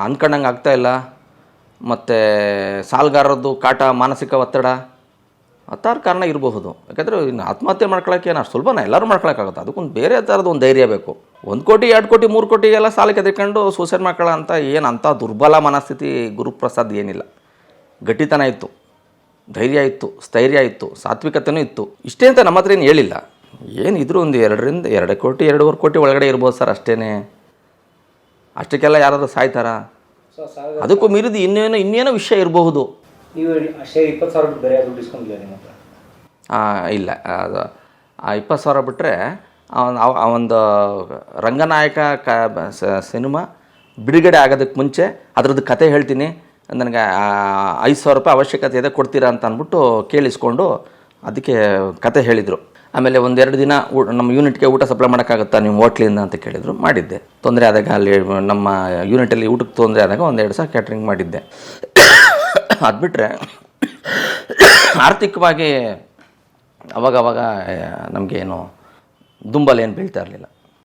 ಅಂದ್ಕೊಂಡಂಗೆ ಆಗ್ತಾಯಿಲ್ಲ ಮತ್ತು ಸಾಲಗಾರದ್ದು ಕಾಟ, ಮಾನಸಿಕ ಒತ್ತಡ ಹತ್ತಾರು ಕಾರಣ ಇರಬಹುದು. ಯಾಕಂದರೆ ಇನ್ನು ಆತ್ಮಹತ್ಯೆ ಮಾಡ್ಕೊಳ್ಳೋಕೆ ಏನು ಅಷ್ಟು ಸುಲಭನ? ಎಲ್ಲರೂ ಮಾಡ್ಕೊಳಕ್ಕಾಗುತ್ತೆ. ಅದಕ್ಕೊಂದು ಬೇರೆ ಥರದ ಒಂದು ಧೈರ್ಯ ಬೇಕು. ಒಂದು ಕೋಟಿ, ಎರಡು ಕೋಟಿ, ಮೂರು ಕೋಟಿಗೆಲ್ಲ ಸಾಲಕ್ಕೆ ಎದ್ಕೊಂಡು ಸೂಸೈಡ್ ಮಾಡ್ಕೊಳ್ಳೋ ಅಂತ ಏನು ಅಂಥ ದುರ್ಬಲ ಮನಸ್ಥಿತಿ ಗುರುಪ್ರಸಾದ್ ಏನಿಲ್ಲ. ಗಟ್ಟಿತನ ಇತ್ತು. ಧೈರ್ಯ ಇತ್ತು ಸ್ಥೈರ್ಯ ಇತ್ತು ಸಾತ್ವಿಕತೆನೂ ಇತ್ತು. ಇಷ್ಟೇ ಅಂತ ನಮ್ಮ ಹತ್ರ ಏನು ಹೇಳಿಲ್ಲ. ಏನಿದ್ರು ಒಂದು ಎರಡರಿಂದ ಎರಡು ಕೋಟಿ ಎರಡೂವರೆ ಕೋಟಿ ಒಳಗಡೆ ಇರ್ಬೋದು ಸರ್ ಅಷ್ಟೇ ಅಷ್ಟಕ್ಕೆಲ್ಲ ಯಾರಾದರೂ ಸಾಯ್ತಾರಾ? ಅದಕ್ಕೂ ಮೀರಿದ ಇನ್ನೇನೋ ಇನ್ನೇನೋ ವಿಷಯ ಇರಬಹುದು. ಇಲ್ಲ. ಅದು ಆ ಇಪ್ಪತ್ತು ಸಾವಿರ ಬಿಟ್ಟರೆ ಆ ಒಂದು ರಂಗನಾಯಕ ಕ ಸಿನಿಮಾ ಬಿಡುಗಡೆ ಆಗೋದಕ್ಕೆ ಮುಂಚೆ ಅದ್ರದ್ದು ಕತೆ ಹೇಳ್ತೀನಿ. ನನಗೆ ಐದು ಸಾವಿರ ರೂಪಾಯಿ ಅವಶ್ಯಕತೆ ಇದೆ, ಕೊಡ್ತೀರಾ ಅಂತ ಅಂದ್ಬಿಟ್ಟು ಕೇಳಿಸ್ಕೊಂಡು ಅದಕ್ಕೆ ಕತೆ ಹೇಳಿದರು. ಆಮೇಲೆ ಒಂದೆರಡು ದಿನ ನಮ್ಮ ಯೂನಿಟ್ಗೆ ಊಟ ಸಪ್ಲೈ ಮಾಡೋಕ್ಕಾಗುತ್ತಾ ನಿಮ್ಮ ಹೋಟ್ಲಿಂದ ಅಂತ ಕೇಳಿದರು, ಮಾಡಿದ್ದೆ. ತೊಂದರೆ ಆದಾಗ ಅಲ್ಲಿ ನಮ್ಮ ಯೂನಿಟಲ್ಲಿ ಊಟಕ್ಕೆ ತೊಂದರೆ ಆದಾಗ ಒಂದೆರಡು ಸಹ ಕ್ಯಾಟ್ರಿಂಗ್ ಮಾಡಿದ್ದೆ. ಅದು ಬಿಟ್ಟರೆ ಆರ್ಥಿಕವಾಗಿ ಅವಾಗವಾಗ ನಮಗೆ ನಮಗೇನು ದುಂಬಲ್ ಏನು ಬೀಳ್ತಾ ಇರಲಿಲ್ಲ.